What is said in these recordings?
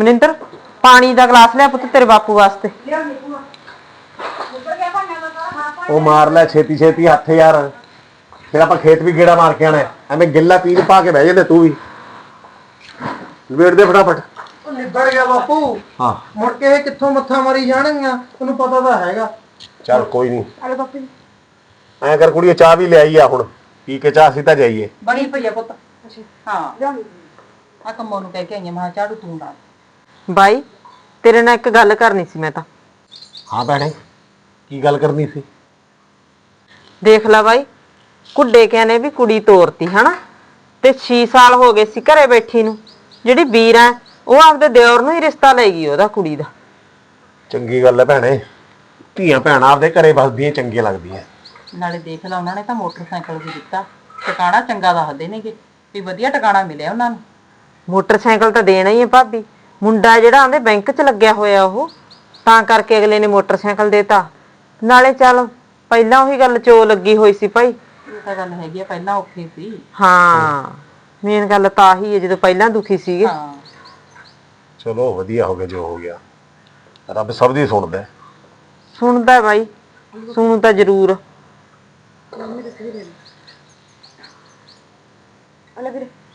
ਮਨਿੰਦਰ ਪਾਣੀ ਦਾ ਗਲਾਸ ਲਿਆ ਪੁੱਤ ਤੇਰੇ ਬਾਪੂ ਵਾਸਤੇ। ਉਹ ਮਾਰ ਲੈ ਛੇਤੀ ਛੇਤੀ ਹੱਥ ਯਾਰ। ਫਿਰ ਆਪਾਂ ਖੇਤ ਵੀ ਗੇੜਾ ਮਾਰ ਕੇ ਆਣਾ ਹੈ। ਐਵੇਂ ਗਿੱਲਾ ਪੀਣ ਪਾ ਕੇ ਬਹਿ ਜਾਂਦੇ ਤੂੰ ਵੀ। ਵੇੜ ਦੇ ਫਟਾਫਟ। ਉਹ ਨਿਬੜ ਗਿਆ ਬਾਪੂ। ਹਾਂ। ਮੁੜ ਕੇ ਇਹ ਕਿੱਥੋਂ ਮੱਥਾ ਮਾਰੀ ਜਾਣਗੀਆਂ? ਤੁਹਾਨੂੰ ਪਤਾ ਤਾਂ ਹੈਗਾ। ਚੱਲ ਕੋਈ ਨਹੀਂ। ਅਰੇ ਬਾਪੂ ਐਂ ਕਰ ਕੁੜੀਏ ਚਾਹ ਵੀ ਲਿਆਈ ਆ ਹੁਣ। ਪੀ ਕੇ ਚਾਹ ਅਸੀਂ ਤਾਂ ਜਾਈਏ। ਬਣੀ ਪਈ ਆ ਪੁੱਤ। ਹਾਂ। ਆ ਕੰਮੋਂ ਨੂੰ ਕਹਿ ਕੇ ਆਈਆਂ ਮੈਂ ਕਿਹਾ ਝਾੜੂ ਤੂੰ ਲਾ। ਬਾਈ ਤੇਰੇ ਨਾਲ ਇੱਕ ਗੱਲ ਕਰਨੀ ਸੀ ਮੈਂ ਤਾਂ। ਹਾਂ ਭੈਣੇ ਕੀ ਗੱਲ ਕਰਨੀ ਸੀ? ਦੇਖ ਲੈ ਬਾਈ ਕੁੱਡੇ ਕਿਆਂ ਨੇ ਵੀ ਕੁੜੀ ਤੋਰਤੀ ਹਨਾ? ਤੇ 6 ਸਾਲ ਹੋ ਗਏ ਸੀ ਘਰੇ ਬੈਠੀ ਨੂੰ। ਜਿਹੜੀ ਵੀਰ ਆ ਉਹ ਆਪਦੇ ਦਿਓਰ ਨੂੰ ਹੀ ਰਿਸ਼ਤਾ ਲੈ ਗਈ ਉਹਦਾ ਕੁੜੀ ਦਾ। ਚੰਗੀ ਗੱਲ ਹੈ ਭੈਣੇ ਧੀਆਂ ਭੈਣਾਂ ਆਪਦੇ ਘਰੇ ਵਸਦੀਆਂ ਚੰਗੀਆਂ ਲੱਗਦੀਆਂ। ਨਾਲੇ ਦੇਖ ਲਾ ਉਹਨਾਂ ਨੇ ਤਾਂ ਮੋਟਰਸਾਈਕਲ ਵੀ ਦਿੱਤਾ। ਟਿਕਾਣਾ ਚੰਗਾ ਦੱਸਦੇ ਨੇਗੇ ਵੀ ਵਧੀਆ ਟਿਕਾਣਾ ਮਿਲਿਆ ਉਹਨਾਂ ਨੂੰ। ਮੋਟਰਸਾਈਕਲ ਤਾਂ ਦੇਣਾ ਹੀ ਹੈ ਭਾਬੀ। ਮੁੰਡਾ ਜਿਹੜਾ ਉਹਦੇ ਬੈਂਕ 'ਚ ਲੱਗਿਆ ਹੋਇਆ ਉਹ ਤਾਂ ਕਰਕੇ ਅਗਲੇ ਨੇ ਮੋਟਰਸਾਈਕਲ ਦੇਤਾ। ਨਾਲੇ ਚੱਲ ਪਹਿਲਾਂ ਉਹੀ ਗੱਲ ਚੋ ਲੱਗੀ ਹੋਈ ਸੀ ਭਾਈ। ਇਹ ਤਾਂ ਗੱਲ ਹੈਗੀ ਆ ਪਹਿਲਾਂ ਔਖੀ ਸੀ। ਹਾਂ ਮੇਨ ਗੱਲ ਤਾਂ ਆਹੀ ਹੈ ਜਦੋਂ ਪਹਿਲਾਂ ਦੁਖੀ ਸੀਗੇ। ਹਾਂ। ਚਲੋ ਵਧੀਆ ਹੋ ਗਿਆ ਜੋ ਹੋ ਗਿਆ। ਰੱਬ ਸਭ ਦੀ ਸੁਣਦਾ ਹੈ। ਸੁਣਦਾ ਬਾਈ ਸੁਣੂ ਤਾਂ ਜ਼ਰੂਰ।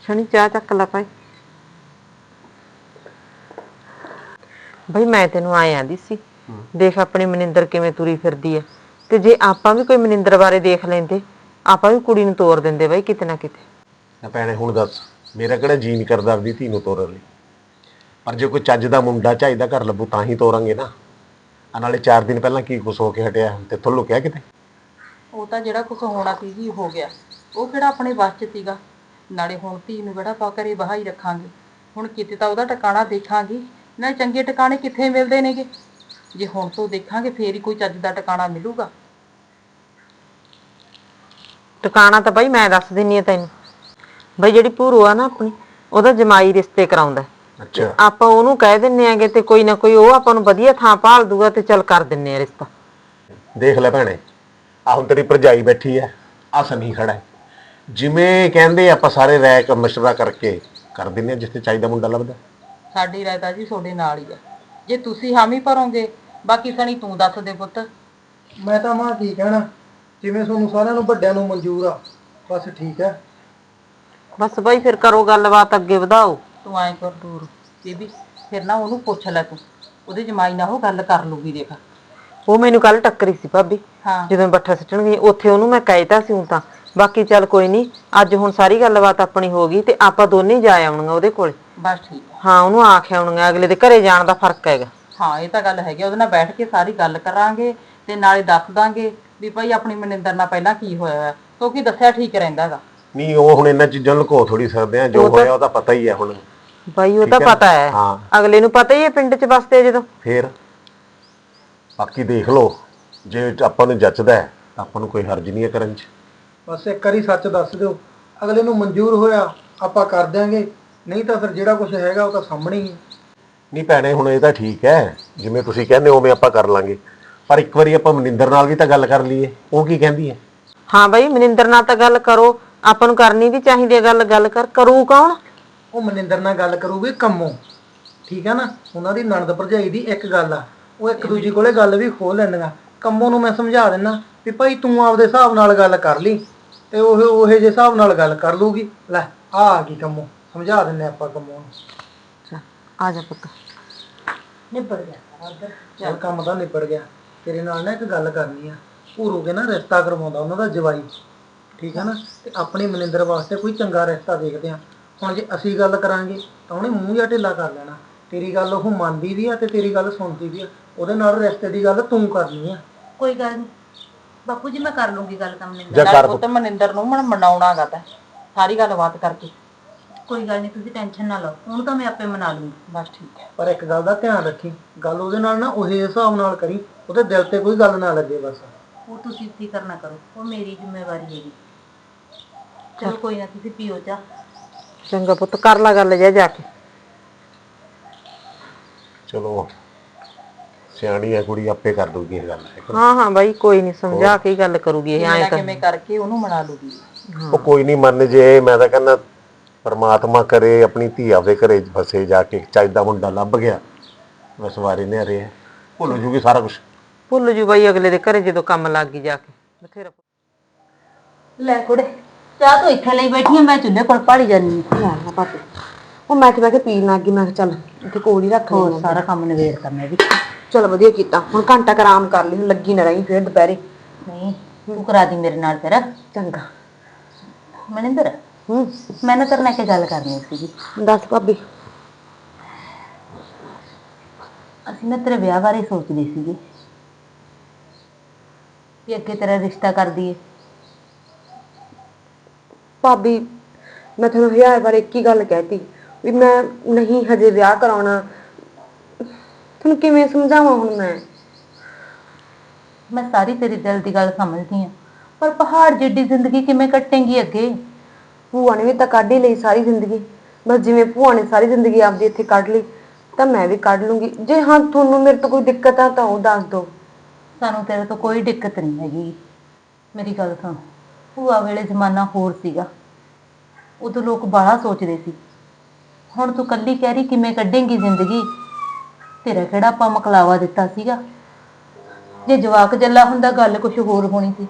ਸ਼ਨੀ ਚਾਹ ਚੱਕ ਲਾ ਭਾਈ। ਬਈ ਮੈਂ ਤੈਨੂੰ ਆਏ ਆਂਦੀ ਸੀ ਦੇਖ ਆਪਣੀ ਮਨਿੰਦਰ ਕਿਵੇਂ ਤੁਰੀ ਫਿਰਦੀ ਐ। ਤੇ ਜੇ ਆਪਾਂ ਵੀ ਕੋਈ ਮਨਿੰਦਰ ਬਾਰੇ ਦੇਖ ਲੈਂਦੇ ਆਪਾਂ ਵੀ ਕੁੜੀ ਨੂੰ ਤੋਰ ਦਿੰਦੇ ਬਈ ਕਿਤੇ ਨਾ ਕਿਤੇ। ਨਾ ਭੈਣੇ ਹੁਣ ਦੱਸ ਮੇਰਾ ਕਿਹੜਾ ਜੀ ਨਹੀਂ ਕਰਦਾ ਆਪਣੀ ਧੀ ਨੂੰ ਤੋਰਨ ਲਈ? ਪਰ ਜੇ ਕੋਈ ਚੱਜ ਦਾ ਮੁੰਡਾ ਚਾਹੀਦਾ ਘਰ ਲੱਭੂ ਤਾਂ ਹੀ ਤੋਰਾਂਗੇ ਨਾ। ਆ ਨਾਲੇ 4 ਦਿਨ ਪਹਿਲਾਂ ਕੀ ਕੁਛ ਹੋ ਕੇ ਹਟਿਆ ਤੇ ਤੋਂ ਲੁਕਿਆ ਕਿਤੇ? ਉਹ ਤਾਂ ਜਿਹੜਾ ਕੁਝ ਹੋਣਾ ਸੀ ਜੀ ਹੋ ਗਿਆ। ਉਹ ਕਿਹੜਾ ਆਪਣੇ ਵੱਸ 'ਚ ਸੀਗਾ। ਨਾਲੇ ਹੁਣ ਧੀ ਨੂੰ ਕਿਹੜਾ ਪਾ ਘਰੇ ਬਹਾਈ ਰੱਖਾਂਗੇ। ਹੁਣ ਕਿਤੇ ਤਾਂ ਉਹਦਾ ਟਿਕਾਣਾ ਦੇਖਾਂਗੇ। ਨਾ ਚੰਗੇ ਟਿਕਾਣੇ ਕਿੱਥੇ ਮਿਲਦੇ ਨੇਗੇ? ਜੇ ਹੁਣ ਤੋਂ ਦੇਖਾਂਗੇ ਫੇਰ ਹੀ ਕੋਈ ਚੱਜ ਦਾ ਟਿਕਾਣਾ ਮਿਲੂਗਾ। ਟਿਕਾਣਾ ਤਾਂ ਬਈ ਮੈਂ ਦੱਸ ਦਿੰਨੀ ਆ ਤੈਨੂੰ। ਬਈ ਜਿਹੜੀ ਭੂਰੂ ਆ ਨਾ ਆਪਣੀ ਉਹਦਾ ਜਮਾਈ ਰਿਸ਼ਤੇ ਕਰਾਉਂਦਾ। ਅੱਛਾ। ਆਪਾਂ ਉਹਨੂੰ ਕਹਿ ਦਿੰਨੇ ਆਂਗੇ ਤੇ ਕੋਈ ਨਾ ਕੋਈ ਉਹ ਆਪਾਂ ਨੂੰ ਵਧੀਆ ਥਾਂ ਭਾਲ ਦੂਗਾ ਤੇ ਚੱਲ ਕਰ ਦਿੰਨੇ ਆ ਰਿਸ਼ਤਾ। ਦੇਖ ਲੈ ਭੈਣੇ ਆ ਹੁਣ ਤੇਰੀ ਭਰਜਾਈ ਬੈਠੀ ਐ ਆ ਸਮੀ ਖੜਾ ਹੈ ਜਿਵੇਂ ਕਹਿੰਦੇ ਆਪਾਂ ਸਾਰੇ ਰਾਇ ਕ ਮਸ਼ਵਰਾ ਕਰਕੇ ਕਰ ਦਿੰਨੇ ਆ ਜਿੱਥੇ ਚਾਹੀਦਾ ਮੁੰਡਾ ਲੱਭਦਾ। ਸਾਡੀ ਰਾਏ ਤਾਂ ਜੀ ਤੁਹਾਡੇ ਨਾਲ ਹੀ ਆ। ਜੇ ਤੁਸੀਂ ਹਾਮੀ ਭਰੋਗੇ ਬਾਕੀ ਸਣੀ ਤੂੰ ਦੱਸ ਦੇ ਪੁੱਤ। ਮੈਂ ਤਾਂ ਮਾਂ ਕੀ ਕਹਿਣਾ ਜਿਵੇਂ ਤੁਹਾਨੂੰ ਸਾਰਿਆਂ ਨੂੰ ਵੱਡਿਆਂ ਨੂੰ ਮਨਜ਼ੂਰ ਆ ਬਸ ਠੀਕ ਹੈ। ਬਸ ਬਈ ਫਿਰ ਕਰੋ ਗੱਲਬਾਤ ਅੱਗੇ ਵਧਾਓ। ਤੂੰ ਐਂ ਕਰ ਦੂਰ ਬੀਬੀ ਫਿਰ ਨਾ ਉਹਨੂੰ ਪੁੱਛ ਲੈ ਤੂੰ। ਉਹਦੇ ਜਮਾਈ ਨਾਲ ਉਹ ਗੱਲ ਕਰ ਲੂਗੀ ਦੇਖ। ਉਹ ਮੈਨੂੰ ਕੱਲ ਟੱਕਰੀ ਸੀ ਭਾਬੀ। ਹਾਂ। ਜਦੋਂ ਬੱਠਾ ਸਿੱਟਣ ਗਈ ਉੱਥੇ ਉਹਨੂੰ ਮੈਂ ਕਹਿਤਾ ਸੀ ਹੁਣ ਤਾਂ। ਬਾਕੀ ਚੱਲ ਕੋਈ ਨਹੀਂ ਅੱਜ ਹੁਣ ਸਾਰੀ ਗੱਲਬਾਤ ਆਪਣੀ ਹੋ ਗਈ ਤੇ ਆਪਾਂ ਦੋਨੇ ਹੀ ਜਾ ਆਉਣਗੇ ਉਹਦੇ ਕੋਲ। ਬਸ ਠੀਕ ਆ। ਹਾਂ ਉਹਨੂੰ ਆਖਿਆ ਆਉਣਗੇ ਅਗਲੇ ਦੇ ਘਰੇ ਜਾਣ ਦਾ ਫ਼ਰਕ ਹੈਗਾ। ਹਾਂ ਇਹ ਤਾਂ ਗੱਲ ਹੈਗੀ ਆ, ਉਹਦੇ ਨਾਲ ਬੈਠ ਕੇ ਸਾਰੀ ਗੱਲ ਕਰਾਂਗੇ ਤੇ ਨਾਲੇ ਦੱਸ ਦਾਂਗੇ ਵੀ ਭਾਈ ਆਪਣੀ ਮਨਿੰਦਰ ਨਾਲ ਪਹਿਲਾਂ ਕੀ ਹੋਇਆ ਹੈ ਕਿਉਂਕਿ ਦੱਸਿਆ ਠੀਕ ਰਹਿੰਦਾ ਹੈਗਾ ਨਹੀਂ ਉਹ ਹੁਣ ਇਹਨਾਂ ਚੀਜ਼ਾਂ ਨੂੰ ਲੁਕੋ ਥੋੜੀ ਸਕਦੇ ਆ ਜੋ ਹੋਇਆ ਉਹਦਾ ਪਤਾ ਹੀ ਹੈ ਹੁਣ। ਬਾਈ ਉਹ ਤਾਂ ਪਤਾ ਹੈ। ਹਾਂ। ਅਗਲੇ ਨੂੰ ਪਤਾ ਹੀ ਹੈ ਪਿੰਡ 'ਚ ਵਸਦੇ ਜਦੋਂ। ਫੇਰ? ਬਾਕੀ ਦੇਖ ਲਓ ਜੇ ਆਪਾਂ ਨੂੰ ਜੱਚਦਾ ਹੈ ਤਾਂ ਆਪਾਂ ਨੂੰ ਕੋਈ ਹਰਜ ਨਹੀਂ ਹੈ ਕਰਨ 'ਚ। ਬਸ ਇੱਕ ਵਾਰੀ ਸੱਚ ਦੱਸ ਦਿਓ। ਅਗਲੇ ਨੂੰ ਮਨਜ਼ੂਰ ਹੋਇਆ ਆਪਾਂ ਕਰ ਦਿਆਂਗੇ। ਨਹੀਂ ਤਾਂ ਫਿਰ ਜਿਹੜਾ ਕੁਝ ਹੈਗਾ ਉਹ ਤਾਂ ਸਾਹਮਣੇ ਹੀ ਹੈ। ਨਹੀਂ ਭੈਣੇ ਹੁਣ ਇਹ ਤਾਂ ਠੀਕ ਹੈ। ਜਿਵੇਂ ਤੁਸੀਂ ਕਹਿੰਦੇ ਹੋ ਉਵੇਂ ਆਪਾਂ ਕਰ ਲਾਂਗੇ। ਪਰ ਇੱਕ ਵਾਰੀ ਆਪਾਂ ਮਨਿੰਦਰ ਨਾਲ ਵੀ ਤਾਂ ਗੱਲ ਕਰ ਲਈਏ। ਉਹ ਕੀ ਕਹਿੰਦੀ ਹੈ? ਹਾਂ ਬਾਈ ਮਨਿੰਦਰ ਨਾਲ ਤਾਂ ਗੱਲ ਕਰੋ। ਆਪਾਂ ਨੂੰ ਕਰਨੀ ਵੀ ਚਾਹੀਦੀ ਹੈ ਗੱਲ ਗੱਲ ਕਰ। ਕਰੂ ਕੌਣ? ਉਹ ਮਨਿੰਦਰ ਨਾਲ ਗੱਲ ਕਰੂਗੀ ਕੰਮੋਂ। ਠੀਕ ਹੈ ਨਾ? ਉਹਨਾਂ ਦੀ ਨਣਦ ਭਰਜਾਈ ਦੀ ਇੱਕ ਗੱਲ ਆ। ਉਹ ਇੱਕ ਦੂਜੀ ਕੋਲੇ ਗੱਲ ਵੀ ਖੋਲ ਲੈਂਦੀਆਂ। ਕੰਮੋਂ ਨੂੰ ਮੈਂ ਸਮਝਾ ਦਿੰਨਾ ਵੀ ਭਾਈ ਤੂੰ ਆਪਦੇ ਹਿਸਾਬ ਨਾਲ ਗੱਲ ਕਰ ਲਈ ਤੇ ਉਹ ਉਹੇ ਜੇ ਹਿਸਾਬ ਨਾਲ ਗੱਲ ਕਰ ਲੂਗੀ। ਲੈ ਆ ਆ ਗਈ ਕੰਮੋਂ ਸਮਝਾ ਦਿੰਨੇ ਆਪਾਂ ਕੰਮੋਂ ਨੂੰ। ਚੱਲ, ਆ ਜਾ ਪੁੱਤ। ਨਿਬੜ ਗਿਆ ਚੱਲ ਕੰਮ ਤਾਂ ਨਿਬੜ ਗਿਆ। ਤੇਰੇ ਨਾਲ ਨਾ ਇੱਕ ਗੱਲ ਕਰਨੀ ਆ। ਭੂਰੂ ਕੇ ਨਾ ਰਿਸ਼ਤਾ ਕਰਵਾਉਂਦਾ ਉਹਨਾਂ ਦਾ ਜਵਾਈ। ਠੀਕ ਹੈ ਨਾ? ਤੇ ਆਪਣੀ ਮਨਿੰਦਰ ਵਾਸਤੇ ਕੋਈ ਚੰਗਾ ਰਿਸ਼ਤਾ ਦੇਖਦੇ ਆ। ਹੁਣ ਜੇ ਅਸੀਂ ਗੱਲ ਕਰਾਂਗੇ ਤਾਂ ਉਹਨੇ ਮੂੰਹ ਜਾਂ ਢਿੱਲਾ ਕਰ ਲੈਣਾ। ਤੇਰੀ ਗੱਲ ਉਹ ਮੰਨਦੀ ਵੀ ਆ ਤੇ ਤੇਰੀ ਗੱਲ ਸੁਣਦੀ ਵੀ ਆ। ਉਹਦੇ ਨਾਲ ਰਿਸ਼ਤੇ ਦੀ ਗੱਲ ਤੂੰ ਕਰਨੀ ਆ। ਕੋਈ ਗੱਲ ਨਹੀਂ ਬਾਪੂ ਜੀ ਮੈਂ ਕਰ ਲੂੰਗੀ ਗੱਲ ਤਾਂ ਮਨਿੰਦਰ ਜਾਂ ਨਾਲੇ। ਕਰ ਪੁੱਤ ਮਨਿੰਦਰ ਨੂੰ ਮਨ ਮਨਾਉਣਾਗਾ ਤਾਂ। ਸਾਰੀ ਗੱਲਬਾਤ ਕਰਕੇ। ਕੋਈ ਗੱਲ ਨਹੀਂ ਤੁਸੀਂ ਟੈਨਸ਼ਨ ਨਾ ਲਓ। ਉਹਨੂੰ ਤਾਂ ਮੈਂ ਆਪੇ ਮਨਾ ਲੂੰਗੀ। ਬਸ ਠੀਕ ਹੈ। ਪਰ ਇੱਕ ਗੱਲ ਦਾ ਧਿਆਨ ਰੱਖੀ। ਗੱਲ ਉਹਦੇ ਨਾਲ ਨਾ ਉਹੇ ਹਿਸਾਬ ਨਾਲ ਕਰੀ। ਉਹਦੇ ਦਿਲ ਤੇ ਕੋਈ ਗੱਲ ਨਾ ਲੱਗੇ ਬਸ। ਉਹ ਤੁਸੀਂ ਫਿਕਰ ਨਾ ਕਰੋ। ਉਹ ਮੇਰੀ ਜ਼ਿੰਮੇਵਾਰੀ ਹੈਗੀ। ਚਲੋ ਕੋਈ ਨਾ ਤੁਸੀਂ ਪੀਓ ਚਾਹ। ਚੰਗਾ ਪੁੱਤ ਕਰ ਲਾ ਗੱਲ ਜਾ ਜਾ ਕੇ। ਚਲੋ। ਸਿਆਣੀ ਹੈ ਕੁੜੀ ਆਪੇ ਕਰ ਦੂਗੀ ਇਹ ਗੱਲ ਹਾਂ ਹਾਂ ਬਾਈ ਕੋਈ ਨਹੀਂ ਸਮਝਾ ਕੇ ਹੀ ਗੱਲ ਕਰੂਗੀ ਇਹ ਐਂ ਕਿਵੇਂ ਕਰਕੇ ਉਹਨੂੰ ਮਨਾ ਲੂਗੀ। ਉਹ ਕੋਈ ਨਹੀਂ ਮੰਨ ਜੇ ਮੈਂ ਤਾਂ ਕਹਿੰਦਾ ਪਰਮਾਤਮਾ ਕਰੇ ਆਪਣੀ ਧੀ ਆਪਦੇ ਘਰੇ ਬਸੇ ਜਾ ਕੇ ਚੱਜ ਦਾ ਮੁੰਡਾ ਲੱਭ ਗਿਆ ਬਸ ਵਾਰੇ ਨੇ ਰਹੇ ਭੁੱਲ ਜੂਗੀ ਸਾਰਾ ਕੁਝ ਭੁੱਲ ਜੂ ਬਾਈ ਅਗਲੇ ਦੇ ਘਰੇ ਜਦੋਂ ਕੰਮ ਲੱਗ ਗਈ ਜਾ ਕੇ। ਬਥੇਰਾ ਲੈ ਕੁੜੇ ਚਾਹ ਤੂੰ ਇੱਥੇ ਲਈ ਬੈਠੀ ਆ ਮੈਂ ਚੁੱਲ੍ਹੇ ਕੋਲ ਪਾੜੀ ਜਾਨੀ ਆ ਨਾ ਪਾਪੇ ਉਹ ਮੈਂ ਬਹਿ ਕੇ ਪੀਣ ਲੱਗ ਗਈ ਮੈਂ ਕਿਹਾ ਚੱਲ ਇੱਥੇ ਕੋਲ ਹੀ ਰੱਖ ਹੋਰ ਲਈ ਸਾਰਾ ਕੰਮ ਨਵੇੜਤਾ ਮੈਂ ਵੀ। ਚਲ ਵਧੀਆ ਕੀਤਾ। ਹੁਣ ਘੰਟਾ ਕੁ ਆਰਾਮ ਕਰ ਲਈ ਹੁਣ ਲੱਗੀ ਨਾ ਰਹੀ ਫੇਰ ਦੁਪਹਿਰੇ। ਨਹੀਂ ਤੂੰ ਕਰਾ ਦੀ ਮੇਰੇ ਨਾਲ ਤੇਰਾ ਚੰਗਾ। ਮਨਿੰਦਰ ਹੂੰ। ਮੈਂ ਨਾ ਤੇਰੇ ਨਾਲ ਇੱਕ ਗੱਲ ਕਰਨੀ ਸੀਗੀ। ਦੱਸ ਭਾਬੀ। ਅਸੀਂ ਨਾ ਤੇਰੇ ਵਿਆਹ ਬਾਰੇ ਸੋਚਦੇ ਸੀਗੇ। ਵੀ ਅੱਗੇ ਤੇਰਾ ਰਿਸ਼ਤਾ ਕਰ ਦਈਏ। ਭਾਬੀ ਮੈਂ ਤੁਹਾਨੂੰ ਵਿਆਹ ਬਾਰੇ ਇੱਕ ਹੀ ਗੱਲ ਕਹਿਤੀ ਵੀ ਮੈਂ ਨਹੀਂ ਹਜੇ ਵਿਆਹ ਕਰਾਉਣਾ। ਤੁਹਾਨੂੰ ਕਿਵੇਂ ਸਮਝਾਵਾਂ ਹੁਣ ਮੈਂ? ਮੈਂ ਸਾਰੀ ਤੇਰੀ ਦਿਲ ਦੀ ਗੱਲ ਸਮਝਦੀ ਹਾਂ ਪਰ ਪਹਾੜ ਜਿੱਡੀ ਜ਼ਿੰਦਗੀ ਕਿਵੇਂ ਕੱਟੇਂਗੀ ਅੱਗੇ? ਭੂਆ ਨੇ ਵੀ ਤਾਂ ਕੱਢ ਹੀ ਲਈ ਸਾਰੀ ਜ਼ਿੰਦਗੀ ਬਸ ਜਿਵੇਂ ਭੂਆ ਨੇ ਸਾਰੀ ਜ਼ਿੰਦਗੀ ਆਪਦੀ ਇੱਥੇ ਕੱਢ ਲਈ ਤਾਂ ਮੈਂ ਵੀ ਕੱਢ ਲੂੰਗੀ। ਜੇ ਹਾਂ ਤੁਹਾਨੂੰ ਮੇਰੇ ਤੋਂ ਕੋਈ ਦਿੱਕਤ ਆ ਤਾਂ ਉਹ ਦੱਸ ਦਿਓ। ਸਾਨੂੰ ਤੇਰੇ ਤੋਂ ਕੋਈ ਦਿੱਕਤ ਨਹੀਂ ਹੈਗੀ। ਮੇਰੀ ਗੱਲ ਸੁਣ ਭੂਆ ਵੇਲੇ ਜ਼ਮਾਨਾ ਹੋਰ ਸੀਗਾ। ਉਦੋਂ ਲੋਕ ਬਾਹਲਾ ਸੋਚਦੇ ਸੀ। ਹੁਣ ਤੂੰ ਕੱਲੀ ਕਹਿ ਰਹੀ ਕਿਵੇਂ ਕੱਢੇਂਗੀ ਜ਼ਿੰਦਗੀ? ਤੇਰਾ ਕਿਹੜਾ ਆਪਾਂ ਮਕਲਾਵਾ ਦਿੱਤਾ ਸੀਗਾ? ਜੇ ਜਵਾਕ ਜੱਲਾ ਹੁੰਦਾ ਗੱਲ ਕੁਝ ਹੋਰ ਹੋਣੀ ਸੀ।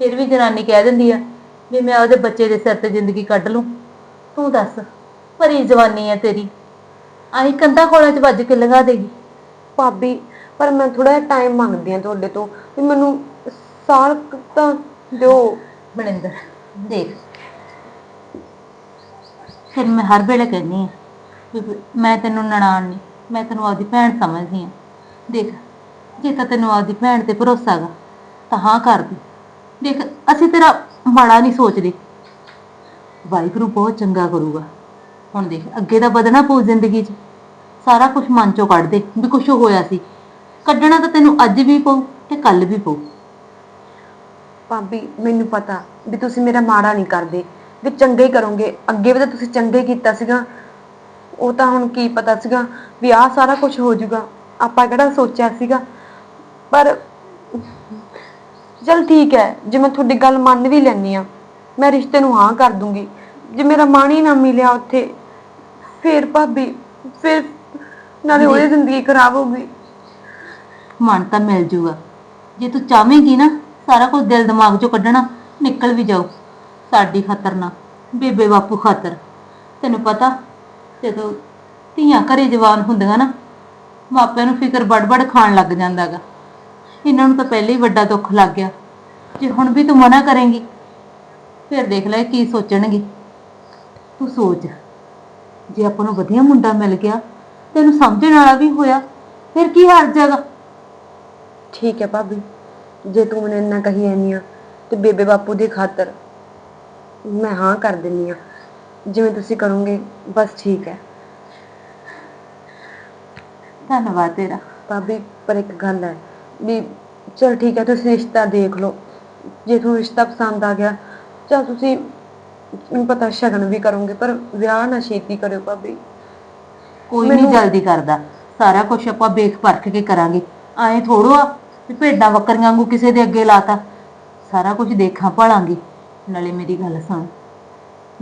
ਫਿਰ ਵੀ ਜਨਾਨੀ ਕਹਿ ਦਿੰਦੀ ਆ ਵੀ ਮੈਂ ਉਹਦੇ ਬੱਚੇ ਦੇ ਸਿਰ ਤੇ ਜ਼ਿੰਦਗੀ ਕੱਢ ਲੂੰ। ਤੂੰ ਦੱਸ ਭਰੀ ਜਵਾਨੀ ਆ ਤੇਰੀ। ਆਹੀ ਕੰਧਾਂ ਕੋਲਾਂ 'ਚ ਵੱਜ ਕੇ ਲੰਘਾ ਦੇਗੀ। ਭਾਬੀ ਪਰ ਮੈਂ ਥੋੜਾ ਜਿਹਾ ਟਾਈਮ ਮੰਗਦੀ ਆ ਤੁਹਾਡੇ ਤੋਂ ਵੀ ਮੈਨੂੰ ਸਾਲ ਕੁ ਤਾਂ ਦਿਓ। ਮਨਿੰਦਰ ਦੇਖ। ਫਿਰ ਮੈਂ ਹਰ ਵੇਲੇ ਕਹਿੰਦੀ ਆ ਵੀ ਮੈਂ ਤੈਨੂੰ ਨਨਾਣ ਨਹੀਂ ਮੈਂ ਤੈਨੂੰ ਆਪਦੀ ਭੈਣ ਸਮਝਦੀ ਆ ਦੇਖ, ਜੇ ਤਾਂ ਤੈਨੂੰ ਆਪਦੀ ਭੈਣ ਤੇ ਭਰੋਸਾ ਗਾ ਤਾਂ ਹਾਂ ਕਰ ਦੇ। ਦੇਖ, ਅਸੀਂ ਤੇਰਾ ਮਾੜਾ ਨਹੀਂ ਸੋਚਦੇ। ਵਾਹਿਗੁਰੂ ਬਹੁਤ ਚੰਗਾ ਕਰੂਗਾ। ਹੁਣ ਦੇਖ, ਅੱਗੇ ਦਾ ਵਧਣਾ ਪਊ ਜ਼ਿੰਦਗੀ 'ਚ। ਸਾਰਾ ਕੁਝ ਮਨ ਚੋਂ ਕੱਢ ਦੇ ਵੀ ਕੁਝ ਹੋਇਆ ਸੀ। ਕੱਢਣਾ ਤਾਂ ਤੈਨੂੰ ਅੱਜ ਵੀ ਪਊ ਤੇ ਕੱਲ ਵੀ ਪਊ। ਭਾਬੀ, ਮੈਨੂੰ ਪਤਾ ਵੀ ਤੁਸੀਂ ਮੇਰਾ ਮਾੜਾ ਨਹੀਂ ਕਰਦੇ। ਵੀ ਚੰਗਾ ਹੀ ਕਰੋਗੇ। ਅੱਗੇ ਵੀ ਤਾਂ ਤੁਸੀਂ ਚੰਗਾ ਹੀ ਕੀਤਾ ਸੀਗਾ। ਉਹ ਤਾਂ ਹੁਣ ਕੀ ਪਤਾ ਸੀਗਾ ਵੀ ਆਹ ਸਾਰਾ ਕੁਝ ਹੋ ਜਾਊਗਾ। ਆਪਾਂ ਕਿਹੜਾ ਸੋਚਿਆ ਸੀਗਾ? ਪਰ ਚਲ ਠੀਕ ਹੈ ਜੇ ਮੈਂ ਤੁਹਾਡੀ ਗੱਲ ਮੰਨ ਵੀ ਲੈਂਦੀ ਆ ਮੈਂ ਰਿਸ਼ਤੇ ਨੂੰ ਹਾਂ ਕਰ ਦੂੰਗੀ। ਜੇ ਮੇਰਾ ਮਨ ਹੀ ਨਾ ਮਿਲਿਆ ਉੱਥੇ ਫਿਰ ਭਾਬੀ ਫਿਰ ਨਾਲੇ ਉਹਦੀ ਜ਼ਿੰਦਗੀ ਖਰਾਬ ਹੋਊਗੀ ਮਨ ਤਾਂ ਮਿਲ ਜੂਗਾ। ਜੇ ਤੂੰ ਚਾਹਵੇਂਗੀ ਨਾ ਸਾਰਾ ਕੁਝ ਦਿਲ ਦਿਮਾਗ ਚੋਂ ਕੱਢਣਾ ਨਿਕਲ ਵੀ ਜਾਊ ਸਾਡੀ ਖਾਤਰ ਨਾ ਬੇਬੇ ਬਾਪੂ ਖਾਤਰ। ਤੈਨੂੰ ਪਤਾ ਜਦੋਂ ਧੀਆਂ ਘਰੇ ਜਵਾਨ ਹੁੰਦੀਆਂ ਨਾ, ਮਾਪਿਆਂ ਨੂੰ ਫਿਕਰ ਬੜਬੜ ਖਾਣ ਲੱਗ ਜਾਂਦਾਗਾ। ਇਹਨਾਂ ਨੂੰ ਤਾਂ ਪਹਿਲੇ ਹੀ ਵੱਡਾ ਦੁੱਖ ਲੱਗ ਗਿਆ। ਜੇ ਹੁਣ ਵੀ ਤੂੰ ਮਨਾ ਕਰੇਂਗੀ, ਫਿਰ ਦੇਖ ਲੈ ਕੀ ਸੋਚਣਗੇ। ਤੂੰ ਸੋਚ, ਜੇ ਆਪਾਂ ਨੂੰ ਵਧੀਆ ਮੁੰਡਾ ਮਿਲ ਗਿਆ, ਤੈਨੂੰ ਸਮਝਣ ਵਾਲਾ ਵੀ ਹੋਇਆ, ਫਿਰ ਕੀ ਹਰਜ ਹੈਗਾ ਠੀਕ ਹੈ ਭਾਬੀ, ਜੇ ਤੂੰ ਮੈਨੂੰ ਇੰਨਾ ਕਹੀ ਜਾਂਦੀ ਆ, ਤੇ ਬੇਬੇ ਬਾਪੂ ਦੀ ਖਾਤਰ ਮੈਂ ਹਾਂ ਕਰ ਦਿੰਨੀ ਆ। ਜਿਵੇਂ ਤੁਸੀਂ ਕਰੋਗੇ ਬਸ ਠੀਕ ਹੈ। ਧੰਨਵਾਦ ਤੇਰਾ। ਭਾਬੀ ਪਰ ਇੱਕ ਗੱਲ ਹੈ ਵੀ ਚਲ ਠੀਕ ਹੈ ਤੁਸੀਂ ਰਿਸ਼ਤਾ ਦੇਖ ਲਓ। ਜੇ ਤੁਹਾਨੂੰ ਰਿਸ਼ਤਾ ਪਸੰਦ ਆ ਗਿਆ ਚਲ ਤੁਸੀਂ ਮੈਨੂੰ ਪਤਾ ਸ਼ਗਨ ਵੀ ਕਰੋਗੇ ਪਰ ਵਿਆਹ ਨਾ ਛੇਤੀ ਕਰਿਓ ਭਾਬੀ। ਕੋਈ ਨਹੀਂ ਜਲਦੀ ਕਰਦਾ। ਸਾਰਾ ਕੁਝ ਆਪਾਂ ਵੇਖ ਪਰਖ ਕੇ ਕਰਾਂਗੇ। ਐਂ ਥੋੜੋ ਆ ਵੀ ਭੇਡਾਂ ਬੱਕਰੀਆਂ ਵਾਂਗੂ ਕਿਸੇ ਦੇ ਅੱਗੇ ਲਾਤਾ। ਸਾਰਾ ਕੁਝ ਦੇਖਾਂ ਭਾਲਾਂਗੇ। ਨਾਲੇ ਮੇਰੀ ਗੱਲ ਸੁਣ।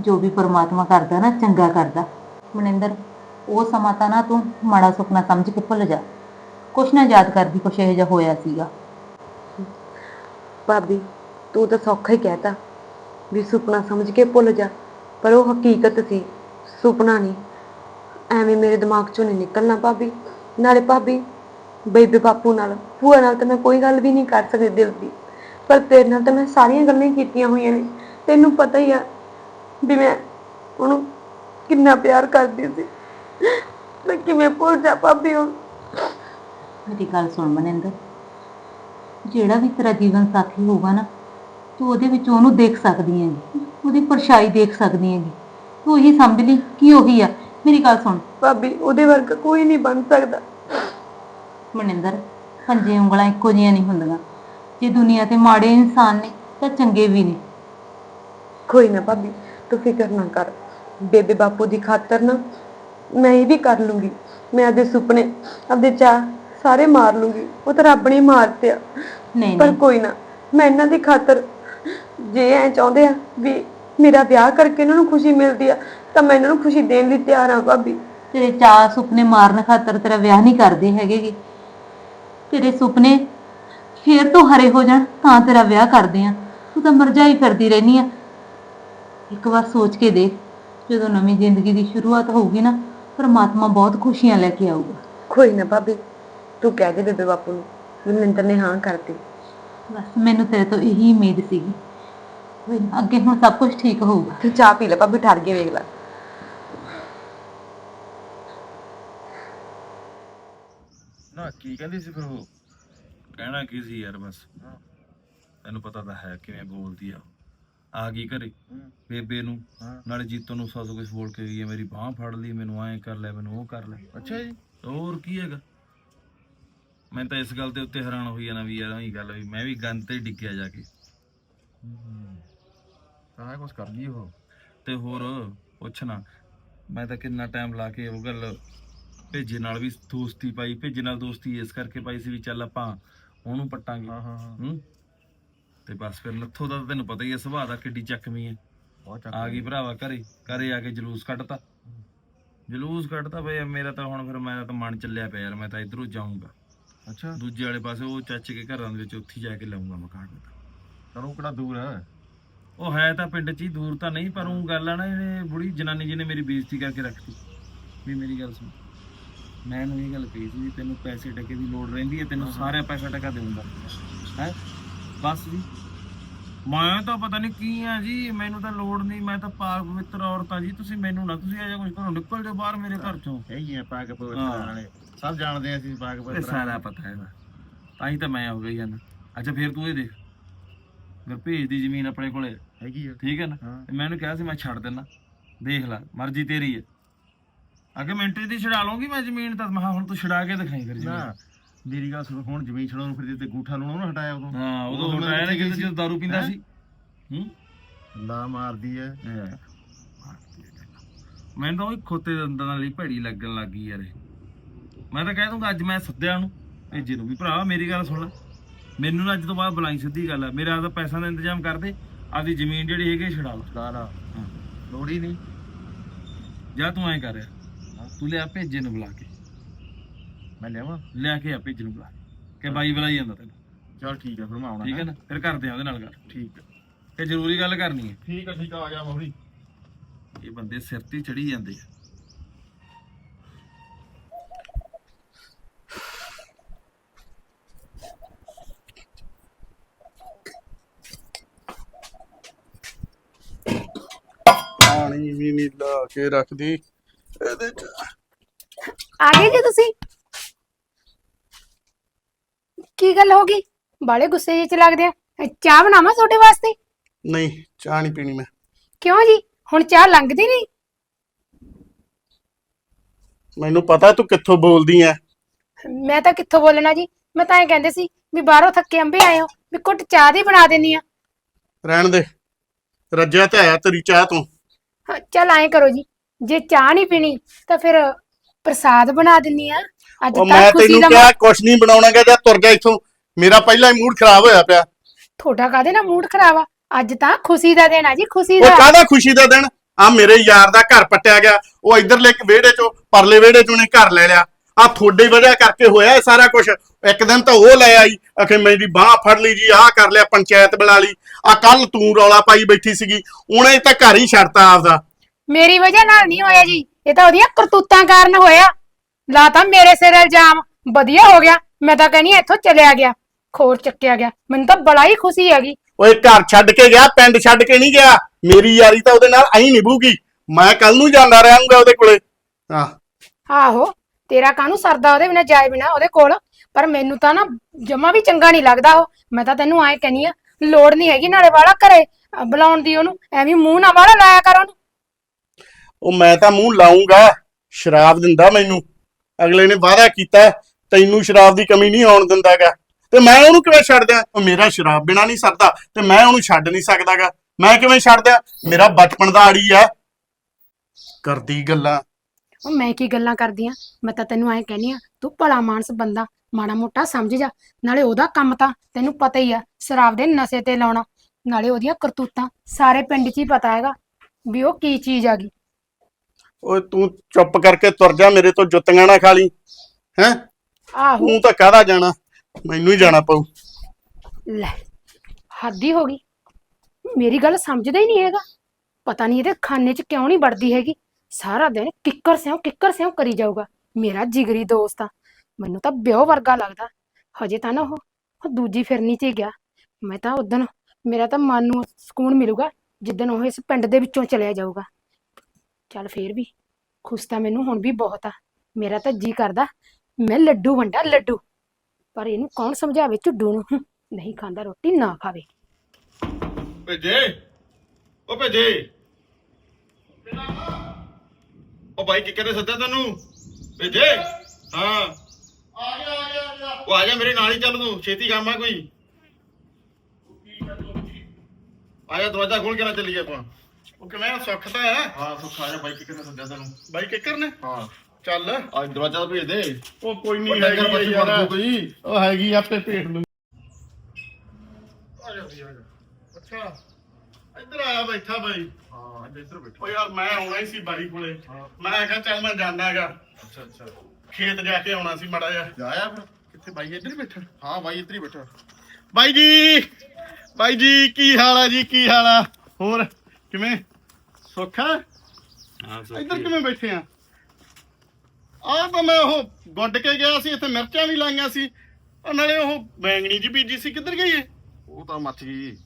ਜੋ ਵੀ ਪਰਮਾਤਮਾ ਕਰਦਾ ਨਾ, ਚੰਗਾ ਕਰਦਾ। ਮਨਿੰਦਰ, ਉਹ ਸਮਾਂ ਤਾਂ ਨਾ ਤੂੰ ਮਾੜਾ ਸੁਪਨਾ ਸਮਝ ਕੇ ਭੁੱਲ ਜਾ। ਕੁਛ ਨਾ ਯਾਦ ਕਰਦੀ, ਕੁਛ ਇਹੋ ਜਿਹਾ ਹੋਇਆ ਸੀਗਾ। ਭਾਬੀ, ਤੂੰ ਤਾਂ ਸੌਖਾ ਹੀ ਕਹਿਤਾ ਵੀ ਸੁਪਨਾ ਸਮਝ ਕੇ ਭੁੱਲ ਜਾ, ਪਰ ਉਹ ਹਕੀਕਤ ਸੀ, ਸੁਪਨਾ ਨਹੀਂ। ਐਵੇਂ ਮੇਰੇ ਦਿਮਾਗ ਚੋਂ ਨਹੀਂ ਨਿਕਲਣਾ ਭਾਬੀ। ਨਾਲੇ ਭਾਬੀ, ਬੇਬੇ ਬਾਪੂ ਨਾਲ, ਭੂਆ ਨਾਲ ਤਾਂ ਮੈਂ ਕੋਈ ਗੱਲ ਵੀ ਨਹੀਂ ਕਰ ਸਕਦੀ ਦਿਲ ਦੀ। ਪਰ ਤੇਰੇ ਨਾਲ ਤਾਂ ਮੈਂ ਸਾਰੀਆਂ ਗੱਲਾਂ ਹੀ ਕੀਤੀਆਂ ਹੋਈਆਂ ਨੇ। ਤੈਨੂੰ ਪਤਾ ਹੀ ਆ ਵੀ ਮੈਂ ਉਹਨੂੰ ਕਿੰਨਾ ਪਿਆਰ ਕਰਦੀ ਸੀ ਮੈਂ ਕਿਵੇਂ ਭੁੱਲ ਜਾ ਭਾਬੀ ਹੁਣ। ਮੇਰੀ ਗੱਲ ਸੁਣ ਮਨਿੰਦਰ ਜਿਹੜਾ ਵੀ ਤੇਰਾ ਜੀਵਨ ਸਾਥੀ ਹੋਊਗਾ ਨਾ ਤੂੰ ਉਹਦੇ ਵਿੱਚ ਉਹਨੂੰ ਦੇਖ ਸਕਦੀ ਹੈਗੀ ਉਹਦੀ ਪਰਛਾਈ ਦੇਖ ਸਕਦੀ ਹੈਗੀ। ਤੂੰ ਇਹੀ ਸਮਝ ਲਈ ਕਿ ਉਹੀ ਆ। ਮੇਰੀ ਗੱਲ ਸੁਣ। ਭਾਬੀ ਉਹਦੇ ਵਰਗਾ ਕੋਈ ਨਹੀਂ ਬਣ ਸਕਦਾ। ਮਨਿੰਦਰ ਪੰਜੇ ਉਂਗਲਾਂ ਇੱਕੋ ਜਿਹੀਆਂ ਨਹੀਂ ਹੁੰਦੀਆਂ। ਜੇ ਦੁਨੀਆ ਤੇ ਮਾੜੇ ਇਨਸਾਨ ਨੇ ਤਾਂ ਚੰਗੇ ਵੀ ਨੇ। ਕੋਈ ਨਾ ਭਾਬੀ ਤੂੰ ਫਿਕਰ ਨਾ ਕਰ। ਬੇਬੇ ਬਾਪੂ ਦੀ ਖਾਤਰ ਨਾ ਮੈਂ ਇਹ ਵੀ ਕਰ ਲੂੰਗੀ। ਮੈਂ ਆਪਦੇ ਸੁਪਨੇ ਆਪਦੇ ਚਾਹ ਸਾਰੇ ਮਾਰ ਲੂੰਗੀ। ਉਹ ਤਾਂ ਰੱਬ ਨੇ ਮਾਰਤੇ ਆ। ਨਹੀਂ ਪਰ ਕੋਈ ਨਾ ਮੈਂ ਇਹਨਾਂ ਦੀ ਖਾਤਰ ਜੇ ਐ ਚਾਹੁੰਦੇ ਆ ਵੀ ਮੇਰਾ ਵਿਆਹ ਕਰਕੇ ਇਹਨਾਂ ਨੂੰ ਖੁਸ਼ੀ ਮਿਲਦੀ ਆ ਤਾਂ ਮੈਂ ਇਹਨਾਂ ਨੂੰ ਖੁਸ਼ੀ ਦੇਣ ਲਈ ਤਿਆਰ ਹਾਂ ਭਾਬੀ। ਤੇਰੇ ਚਾਹ ਸੁਪਨੇ ਮਾਰਨ ਖਾਤਰ ਤੇਰਾ ਵਿਆਹ ਨਹੀਂ ਕਰਦੇ ਹੈਗੇਗੇ ਤੇਰੇ ਸੁਪਨੇ ਫੇਰ ਤੋਂ ਹਰੇ ਹੋ ਜਾਣ ਤਾਂ ਤੇਰਾ ਵਿਆਹ ਕਰਦੇ ਆ। ਤੂੰ ਤਾਂ ਮਰਜਾਈ ਫਿਰਦੀ ਰਹਿਨੀ ਆ। ਇੱਕ ਵਾਰ ਸੋਚ ਕੇ ਦੇਖ ਜਦੋਂ ਨਵੀਂ ਜ਼ਿੰਦਗੀ ਦੀ ਸ਼ੁਰੂਆਤ ਹੋਊਗੀ ਨਾ ਪਰਮਾਤਮਾ ਬਹੁਤ ਖੁਸ਼ੀਆਂ ਲੈ ਕੇ ਆਊਗਾ। ਕੋਈ ਨਾ ਭਾਬੀ ਤੂੰ ਕਹਿ ਦੇ ਬੇਬੇ ਬਾਪੂ ਨੂੰ ਵੀ ਮਨਿੰਦਰ ਨੇ ਹਾਂ ਕਰਤੀ। ਬਸ ਮੈਨੂੰ ਤੇਰੇ ਤੋਂ ਇਹੀ ਉਮੀਦ ਸੀਗੀ ਕੋਈ ਨਾ, ਅੱਗੇ ਹੁਣ ਸਭ ਕੁਝ ਠੀਕ ਹੋਊਗਾ। ਤੂੰ ਚਾਹ ਪੀ ਲੈ ਭਾਬੀ ਠਰ ਕੇ ਵੇਖ ਲੈ। ਨਾ ਕੀ ਕਹਿੰਦੀ ਸੀ ਫਿਰ ਉਹ? ਕਹਿਣਾ ਕੀ ਸੀ ਯਾਰ ਬਸ? ਤੈਨੂੰ ਪਤਾ ਤਾਂ ਹੈ ਕਿਵੇਂ ਬੋਲਦੀ ਆ। ਆ ਗਈ ਘਰੇ। ਬੇਬੇ ਨੂੰ। ਨਾਲੇ ਜੀਤੋ ਨੂੰ ਸੌ ਸੌ ਕੁਝ ਬੋਲ ਕੇ ਗਈ ਹੈ, ਮੇਰੀ ਬਾਹ ਫੜ ਲਈ ਮੈਨੂੰ ਐਂ ਕਰ ਲੈ ਮੈਨੂੰ ਉਹ ਕਰ ਲੈ। ਅੱਛਾ ਜੀ। ਹੋਰ ਕੀ ਹੈਗਾ? ਮੈਂ ਤਾਂ ਇਸ ਗੱਲ ਦੇ ਉੱਤੇ ਹੈਰਾਨ ਹੋਈ ਜਾਣਾ ਵੀ ਯਾਰ ਉਹੀ ਗੱਲ ਵੀ ਮੈਂ ਵੀ ਗੰਦ ਤੇ ਡਿੱਗਿਆ ਜਾ ਕੇ। ਸਾਰਾ ਕੁਝ ਕਰ ਲਈ ਉਹ ਤੇ ਹੋਰ ਪੁੱਛਣਾ ਮੈਂ ਤਾਂ ਕਿੰਨਾ ਟਾਈਮ ਲਾ ਕੇ ਉਹ ਗੱਲ ਭੇਜੇ ਨਾਲ ਵੀ ਦੋਸਤੀ ਪਾਈ ਭੇਜੇ ਨਾਲ ਦੋਸਤੀ ਇਸ ਕਰਕੇ ਪਾਈ ਸੀ ਵੀ ਚੱਲ ਆਪਾਂ ਉਹਨੂੰ ਪੱਟਾਂਗੇ। ਹਾਂ ਹਾਂ। ਹੂੰ? ਤੇ ਬਸ ਫਿਰ ਨੱਥੋ ਦਾ ਤਾਂ ਤੈਨੂੰ ਪਤਾ ਹੀ ਹੈ ਸੁਭਾਅ ਦਾ ਕਿੱਡੀ ਚੱਕਵੀਂ ਹੈ ਬਹੁਤ ਚੱਕ ਆ ਗਈ ਭਰਾਵਾ ਘਰੇ ਘਰੇ ਆ ਕੇ ਜਲੂਸ ਕੱਢਤਾ। ਜਲੂਸ ਕੱਢਤਾ ਬਈ ਮੇਰਾ ਤਾਂ ਹੁਣ ਫਿਰ ਮੇਰਾ ਤਾਂ ਮਨ ਚੱਲਿਆ ਪਿਆ ਯਾਰ ਮੈਂ ਤਾਂ ਇਧਰੋਂ ਜਾਊਂਗਾ। ਅੱਛਾ। ਦੂਜੇ ਵਾਲੇ ਪਾਸੇ ਉਹ ਚਾਚੇ ਕੇ ਘਰਾਂ ਦੇ ਵਿੱਚ ਉੱਥੇ ਜਾ ਕੇ ਲਾਉਂਗਾ ਮਕਾਨ ਚਲੋ ਕਿਹੜਾ ਦੂਰ ਹੈ ਉਹ ਹੈ ਤਾਂ ਪਿੰਡ 'ਚ ਹੀ ਦੂਰ ਤਾਂ ਨਹੀਂ ਪਰ ਉਹ ਗੱਲ ਆ ਨਾ ਇਹਨੇ ਬੁੜੀ ਜਨਾਨੀ ਜੀ ਨੇ ਮੇਰੀ ਬੇਇੱਜ਼ਤੀ ਕਰਕੇ ਰੱਖਤੀ। ਵੀ ਮੇਰੀ ਗੱਲ ਸੁਣ। ਮੈਂ ਇਹਨੂੰ ਇਹ ਗੱਲ ਕਹੀ ਸੀ ਵੀ ਤੈਨੂੰ ਪੈਸੇ ਟਕੇ ਦੀ ਲੋੜ ਰਹਿੰਦੀ ਹੈ ਤੈਨੂੰ ਸਾਰਾ ਪੈਸਾ ਟਕਾ ਦੇਵਾਂਗਾ ਹੈ? ਬਸ ਜੀ। ਮੈਂ ਤਾਂ ਪਤਾ ਨਹੀਂ ਕੀ ਆ ਜੀ ਮੈਨੂੰ ਤਾਂ ਲੋੜ ਨਹੀਂ ਮੈਂ ਤਾਂ ਪਾਕ ਪਵਿੱਤਰ ਔਰਤ ਆ ਜੀ। ਤੁਸੀਂ ਮੈਨੂੰ ਨਾ ਤੁਸੀਂ ਆ ਕੁਝ ਘਰੋਂ ਨਿਕਲ ਜਾਓ ਬਾਹਰ ਮੇਰੇ ਘਰ ਚੋਂ। ਹੈਗੀ ਆ ਪਾਕ ਪਵਿੱਤਰ। ਵਾਲੇ। ਸਭ ਜਾਣਦੇ ਆ ਅਸੀਂ ਪਾਕ ਪਵਿੱਤਰ ਸਾਰਾ ਪਤਾ ਹੈ ਤਾਂ ਹੀ ਤਾਂ ਮੈਂ ਹੋ ਗਈ ਜਾਂਦਾ। ਅੱਛਾ ਫਿਰ ਤੂੰ ਇਹ ਦੇਖ। ਫਿਰ ਭੇਜ ਦੀ ਜ਼ਮੀਨ ਆਪਣੇ ਕੋਲੇ। ਹੈਗੀ ਆ। ਠੀਕ ਹੈ ਨਾ? ਮੈਂ ਉਹਨੂੰ ਕਿਹਾ ਸੀ ਮੈਂ ਛੱਡ ਦਿੰਦਾ। ਦੇਖ ਲੈ ਮਰਜ਼ੀ ਤੇਰੀ ਹੈ ਅੱਗੇ ਮਿੰਟਰੀ ਦੀ ਛਡਾ ਲਵਾਂਗੀ ਮੈਂ ਜ਼ਮੀਨ ਤਾਂ। ਮੈਂ ਹੁਣ ਤੂੰ ਛਡਾ ਕੇ ਦਿਖਾਈ ਫਿਰ ਜ਼ਮੀਨ। ਨਾ ਮੇਰੀ ਗੱਲ ਸੁਣ ਹੁਣ ਜ਼ਮੀਨ ਛੜਾਉਣ ਨੂੰ ਫਿਰ ਤੇ ਗੂਠਾ ਨੂੰ ਉਹਨੂੰ ਹਟਾਇਆ ਉਦੋਂ। ਹਾਂ ਉਦੋਂ ਉਦੋਂ ਹਟਾਇਆ ਨਾ ਕਿਤੇ? ਜਦੋਂ ਦਾਰੂ ਪੀਂਦਾ? ਸੀ। ਹੂੰ? ਲਾ ਮਾਰਦੀ ਹੈ ਮੈਨੂੰ ਤਾਂ ਉਹ ਖੋਤੇ ਦੰਦਾਂ ਨਾਲ ਹੀ ਭੈੜੀ ਲੱਗਣ ਲੱਗ ਯਾਰ ਇਹ। ਮੈਂ ਤਾਂ ਕਹਿ ਦੂੰਗਾ ਅੱਜ ਮੈਂ ਸੱਦਿਆ ਉਹਨੂੰ। ਭੇਜੇ ਨੂੰ ਵੀ ਭਰਾ ਮੇਰੀ ਗੱਲ ਸੁਣ ਲੈ। ਮੈਨੂੰ ਨਾ ਅੱਜ ਤੋਂ ਬਾਅਦ ਬੁਲਾਈ ਸਿੱਧੀ ਗੱਲ ਆ। ਮੇਰਾ ਆਪਦਾ ਪੈਸਾ ਦਾ ਇੰਤਜ਼ਾਮ ਕਰ ਦੇ। ਆਪਦੀ ਜ਼ਮੀਨ ਜਿਹੜੀ ਹੈਗੀ ਛਡਾ ਲਾ। ਲਾਰਾ ਹਾਂ। ਲੋੜ ਹੀ ਨਹੀਂ। ਜਾਂ ਤੂੰ ਐਂ ਕਰ ਰਿਹਾ ਤੂੰ ਲਿਆ ਭੇਜੇ ਨੂੰ ਬੁਲਾ ਕੇ। ਮੈਂ ਲਿਆਵਾਂ। ਲਿਆ ਕੇ ਆ ਭੇਜੇ ਨੂੰ ਬੁਲਾ ਕੇ ਬਾਈ ਬੁਲਾਈ ਜਾਂਦਾ ਤੈਨੂੰ। ਚਲ ਠੀਕ ਹੈ ਫਿਰ ਮੈਂ ਆਉਣਾ ਠੀਕ ਹੈ ਨਾ? ਫਿਰ ਕਰਦੇ ਆ ਉਹਦੇ ਨਾਲ ਗੱਲ। ਠੀਕ ਹੈ ਕਿ ਜ਼ਰੂਰੀ ਗੱਲ ਕਰਨੀ ਹੈ। ਠੀਕ ਹੈ ਠੀਕ ਆ ਆ ਜਾ ਮੋਹਰੀ ਇਹ ਬੰਦੇ ਸਿਰ ਤੇ ਚੜੀ ਜਾਂਦੇ ਆ। ਪਾਣੀ ਵੀ ਨਹੀਂ ਲਾ ਕੇ ਰੱਖਦੀ। ਇਹਦੇ ਚ ਆ ਗਏ ਜੀ ਤੁਸੀਂ? ਕੀ ਗੱਲ ਹੋ ਗਈ? ਬਾਲੇ ਗੁੱਸੇ ਜਿਹੇ ਚ ਲੱਗਦੇ ਆ। ਅ, ਚਾਹ ਬਣਾਵਾਂ ਤੁਹਾਡੇ ਵਾਸਤੇ? ਨਹੀਂ ਚਾਹ ਨਹੀਂ ਪੀਣੀ ਮੈਂ। ਕਿਉਂ ਜੀ? ਹੁਣ ਚਾਹ ਲੰਘਦੀ ਨਹੀਂ? ਮੈਨੂੰ ਪਤਾ ਤੂੰ ਕਿੱਥੋਂ ਬੋਲਦੀ ਐ। ਮੈਂ ਤਾਂ ਕਿੱਥੋਂ ਬੋਲਣਾ ਜੀ? ਮੈਂ ਤਾਂ ਇਹ ਕਹਿੰਦੇ ਸੀ ਵੀ ਬਾਹਰੋਂ ਥੱਕੇ ਅੰਬੇ ਆਏ ਹੋ ਵੀ ਘੁੱਟ ਚਾਹ ਦੀ ਬਣਾ ਦੇਣੀ ਆ। ਰਹਿਣ ਦੇ। ਰੱਜਿਆ ਤੇ ਆਇਆ ਤੇਰੀ ਚਾਹ ਤੂੰ। ਹਾਂ, ਚੱਲ ਐਂ ਕਰੋ ਜੀ। ਜੇ ਚਾਹ ਨਹੀਂ ਪੀਣੀ ਤਾਂ ਫਿਰ ਪ੍ਰਸਾਦ ਬਣਾ ਦਿੰਨੀ ਆ। ਅੱਜ ਉਹ ਮੈਂ ਖੁਸ਼ੀ ਤੈਨੂੰ ਦਾ ਕਿਹਾ ਕੁਛ ਨਹੀਂ ਬਣਾਉਣਾਗਾ ਜਾਂ ਤੁਰ ਜਾ ਇੱਥੋਂ। ਮੇਰਾ ਪਹਿਲਾਂ ਹੀ ਮੂਡ ਖਰਾਬ ਹੋਇਆ ਪਿਆ। ਤੁਹਾਡਾ ਕਾਹਦੇ ਨਾਲ ਮੂਡ ਖਰਾਬ ਆ? ਅੱਜ ਤਾਂ ਖੁਸ਼ੀ ਦਾ ਦਿਨ ਆ ਜੀ ਖੁਸ਼ੀ ਉਹ ਦਾ ਕਾਹਦਾ ਖੁਸ਼ੀ ਦਾ ਦਿਨ? ਆ ਮੇਰੇ ਯਾਰ ਦਾ ਘਰ ਪੱਟਿਆ ਗਿਆ। ਉਹ ਇਧਰਲੇ ਵਿਹੜੇ ਚੋਂ ਪਰਲੇ ਵਿਹੜੇ ਚੋਂ ਨੇ ਘਰ ਲੈ ਲਿਆ। ਆ ਤੁਹਾਡੀ ਵਜ੍ਹਾ ਕਰਕੇ ਹੋਇਆ ਇਹ ਸਾਰਾ ਕੁਝ ਇੱਕ ਦਿਨ ਤਾਂ ਉਹ ਲੈ ਆਈ। ਅਖੇ ਮੇਰੀ ਬਾਹ ਫੜ ਲਈ ਜੀ ਆਹ ਕਰ ਲਿਆ ਪੰਚਾਇਤ ਬੁਲਾ ਲਈ। ਆ ਕੱਲ ਤੂੰ ਰੌਲਾ ਪਾਈ ਬੈਠੀ ਸੀਗੀ। ਉਹਨੇ ਤਾਂ ਘਰ ਹੀ ਛੱਡਤਾ ਆਪਦਾ। ਮੇਰੀ ਵਜ੍ਹਾ ਨਾਲ ਨਹੀਂ ਹੋਇਆ ਜੀ। ਇਹ ਤਾਂ ਉਹਦੀਆਂ ਕਰਤੂਤਾਂ ਕਾਰਨ ਹੋਇਆ। ਲਾ ਤਾਂ ਮੇਰੇ ਸਿਰ ਇਲਜ਼ਾਮ। ਵਧੀਆ ਹੋ ਗਿਆ। ਮੈਂ ਤਾਂ ਕਹਿੰਦੀ ਹਾਂ ਇੱਥੋਂ ਚਲਿਆ ਗਿਆ। ਖੋਰ ਚੱਕਿਆ ਗਿਆ। ਮੈਨੂੰ ਤਾਂ ਬੜਾ ਹੀ ਖੁਸ਼ੀ ਹੈਗੀ। ਓਏ ਘਰ ਛੱਡ ਕੇ ਗਿਆ ਪਿੰਡ ਛੱਡ ਕੇ ਨਹੀਂ ਗਿਆ। ਮੇਰੀ ਯਾਰੀ ਤਾਂ ਉਹਦੇ ਨਾਲ ਐਂ ਨਿਭੂਗੀ। ਮੈਂ ਕੱਲ ਨੂੰ ਜਾਂਦਾ ਰਹਾਂਗਾ ਉਹਦੇ ਕੋਲੇ। ਹਾਂ ਆਹੋ ਤੇਰਾ ਕਾਹਨੂੰ ਸਰਦਾ ਉਹਦੇ ਬਿਨਾ ਜਾਏ ਬਿਨਾ ਉਹਦੇ ਕੋਲ। ਪਰ ਮੈਨੂੰ ਤਾਂ ਨਾ ਜਮਾ ਵੀ ਚੰਗਾ ਨਹੀਂ ਲੱਗਦਾ ਉਹ। ਮੈਂ ਤਾਂ ਤੈਨੂੰ ਐਂ ਕਹਿੰਨੀ ਆ ਲੋੜ ਨਹੀਂ ਹੈਗੀ ਨਾਲੇ ਵਾਲਾ ਘਰੇ ਬੁਲਾਉਣ ਦੀ ਉਹਨੂੰ। ਐਵੇਂ ਮੂੰਹ ਨਾ ਵਾਲਾ ਲਾਇਆ ਕਰ ਉਹਨੂੰ। ਉਹ ਮੈਂ ਤਾਂ ਮੂੰਹ ਲਾਉਂਗਾ ਸ਼ਰਾਬ ਦਿੰਦਾ ਮੈਨੂੰ। ਅਗਲੇ ਨੇ ਵਾਅਦਾ ਕੀਤਾ ਤੈਨੂੰ ਸ਼ਰਾਬ ਦੀ ਕਮੀ ਨਹੀਂ ਆਉਣ ਦਿੰਦਾਗਾ। ਤੇ ਮੈਂ ਉਹਨੂੰ ਕਿਵੇਂ ਛੱਡ ਦਿਆਂ ਉਹ ਮੇਰਾ ਸ਼ਰਾਬ ਬਿਨਾ ਨਹੀਂ ਸਰਦਾ, ਤੇ ਮੈਂ ਉਹਨੂੰ ਛੱਡ ਨਹੀਂ ਸਕਦਾਗਾ। ਮੈਂ ਕਿਵੇਂ ਛੱਡ ਦਿਆਂ ਮੇਰਾ ਬਚਪਨ ਦਾ ਆੜੀ ਆ। ਕਰਦੀ ਗੱਲਾਂ। ਉਹ ਮੈਂ ਕੀ ਗੱਲਾਂ ਕਰਦੀ ਆ? ਮੈਂ ਤਾਂ ਤੈਨੂੰ ਐਂ ਕਹਿੰਨੀ ਆ, ਤੂੰ ਭਲਾ ਮਾਨਸ ਬੰਦਾ, ਮਾੜਾ ਮੋਟਾ ਸਮਝ ਜਾ। ਨਾਲੇ ਉਹਦਾ ਕੰਮ ਤਾਂ ਤੈਨੂੰ ਪਤਾ ਹੀ ਆ, ਸ਼ਰਾਬ ਦੇ ਨਸ਼ੇ ਤੇ ਲਾਉਣਾ। ਨਾਲੇ ਉਹਦੀਆਂ ਕਰਤੂਤਾਂ, ਸਾਰੇ ਪਿੰਡ 'ਚ ਹੀ ਪਤਾ ਹੈਗਾ ਵੀ ਉਹ ਕੀ ਚੀਜ਼ ਆ ਗਈ ਓਏ ਤੂੰ ਚੁੱਪ ਕਰਕੇ ਤੁਰ ਜਾ ਮੇਰੇ ਤੋਂ ਜੁੱਤੀਆਂ ਨਾ ਖਾ ਲਈ। ਹੈ? ਆਹੋ। ਤੂੰ ਤਾਂ ਕਾਹਦਾ ਜਾਣਾ? ਮੈਨੂੰ ਹੀ ਜਾਣਾ ਪਊ। ਲੈ ਹੱਦ ਹੀ ਹੋ ਗਈ। ਮੇਰੀ ਗੱਲ ਸਮਝਦਾ ਹੀ ਨਹੀਂ ਹੈਗਾ। ਪਤਾ ਨਹੀਂ ਇਹਦੇ ਖਾਨੇ 'ਚ ਕਿਉਂ ਨਹੀਂ ਵੜਦੀ ਹੈਗੀ। ਸਾਰਾ ਦਿਨ ਕਿੱਕਰ ਸਿਉਂ ਕਿੱਕਰ ਸਿਉਂ ਕਰੀ ਜਾਊਗਾ। ਮੇਰਾ ਜਿਗਰੀ ਦੋਸਤ ਆ। ਮੈਨੂੰ ਤਾਂ ਬਿਓ ਵਰਗਾ ਲੱਗਦਾ। ਹਜੇ ਤਾਂ ਨਾ ਉਹ ਉਹ ਦੂਜੀ ਫਿਰਨੀ 'ਚ ਹੀ ਗਿਆ। ਮੈਂ ਤਾਂ ਉਦਣ ਮੇਰਾ ਤਾਂ ਮਨ ਨੂੰ ਸਕੂਨ ਮਿਲੂਗਾ ਜਿੱਦਣ ਉਹ ਇਸ ਪਿੰਡ ਦੇ ਵਿੱਚੋਂ ਚਲਿਆ ਜਾਊਗਾ। ਚੱਲ ਫੇਰ ਵੀ। ਖੁਸ਼ ਤਾਂ ਮੈਨੂੰ ਹੁਣ ਵੀ ਬਹੁਤ ਆ। ਮੇਰਾ ਤਾਂ ਜੀ ਕਰਦਾ ਮੈਂ ਲੱਡੂ ਵੰਡਾ ਲੱਡੂ। ਪਰ ਇਹਨੂੰ ਕੌਣ ਸਮਝਾਵੇ ਝੁੱਡੂ ਨੂੰ? ਹੂੰ, ਨਹੀਂ ਖਾਂਦਾ ਰੋਟੀ ਨਾ ਖਾਵੇ। ਭੇਜੇ। ਉਹ ਭੇਜੇ। ਉਹ ਬਾਈ ਕਿੱਕਰ ਨੇ ਸੱਦਿਆ ਤੈਨੂੰ? ਭੇਜੇ। ਹਾਂ। ਆ ਗਿਆ ਆ ਗਿਆ ਆ ਗਿਆ ਉਹ ਆ ਜਾ ਮੇਰੇ ਨਾਲ ਹੀ ਚੱਲ ਤੂੰ ਛੇਤੀ ਕੰਮ ਆ ਕੋਈ। ਆ ਜਾ ਦਰਵਾਜ਼ਾ ਖੋਲ ਕੇ ਨਾ ਚੱਲੀਏ ਆਪਾਂ। ਉਹ ਕਿਵੇਂ ਸੁੱਖ ਤਾਂ ਹੈ। ਹਾਂ ਸੁੱਖ ਆ ਜਾ ਬਾਈ ਕਿੱਕਰ ਨੇ ਸੱਦਿਆ ਤੈਨੂੰ। ਬਾਈ ਕਿੱਕਰ ਨੇ? ਹਾਂ। ਚੱਲ। ਅੱਜ ਦਰਵਾਜ਼ਾ ਤਾਂ ਭੇਜ ਦੇ। ਉਹ ਕੋਈ ਨਹੀਂ ਹੈਗੀ ਬੱਚੀ ਯਾਰ। ਜੂ ਕੋਈ। ਉਹ ਹੈਗੀ ਆਪੇ ਭੇਟ ਲੂ ਆ ਜਾ ਬਈ, ਆ ਜਾ। ਅੱਛਾ। ਇੱਧਰ ਆਇਆ ਬੈਠਾ ਬਾਈ। ਹਾਂ ਅੱਜ ਇੱਧਰ ਬੈਠੋ। ਓ ਯਾਰ ਮੈਂ ਆਉਣਾ ਹੀ ਸੀ ਬਾਈ ਕੋਲੇ। ਮੈਂ ਕਿਹਾ ਚੱਲ ਮੈਂ ਜਾਣਾ ਹੈਗਾ। ਅੱਛਾ ਅੱਛਾ। ਖੇਤ ਜਾ ਕੇ ਆਉਣਾ ਸੀ ਮੜਾ ਜਾ ਜਾਇਆ ਫਿਰ। ਕਿੱਥੇ? ਬਾਈ ਇੱਧਰ ਹੀ ਬੈਠਾ। ਹਾਂ ਬਾਈ ਇੱਧਰ ਹੀ ਬੈਠਾ। ਬਾਈ ਜੀ ਬਾਈ ਜੀ ਕੀ ਹਾਲ ਆ ਜੀ? ਕੀ ਹਾਲ ਆ? ਹੋਰ ਕਿਵੇਂ? ਸੁੱਖ ਆ ਹਾਂ ਇੱਧਰ ਕਿਵੇਂ ਬੈਠੇ ਆ? ਆਹ ਤਾਂ ਮੈਂ ਉਹ ਗੁੱਡ ਕੇ ਗਿਆ ਸੀ ਇੱਥੇ ਮਿਰਚਾਂ ਵੀ ਲਾਈਆਂ ਸੀ। ਉਹ ਨਾਲੇ ਉਹ ਬੈਂਗਣੀ ਜੀ ਬੀਜੀ ਸੀ ਕਿੱਧਰ ਗਈ ਏ? ਉਹ ਤਾਂ ਮੱਚ ਗਈ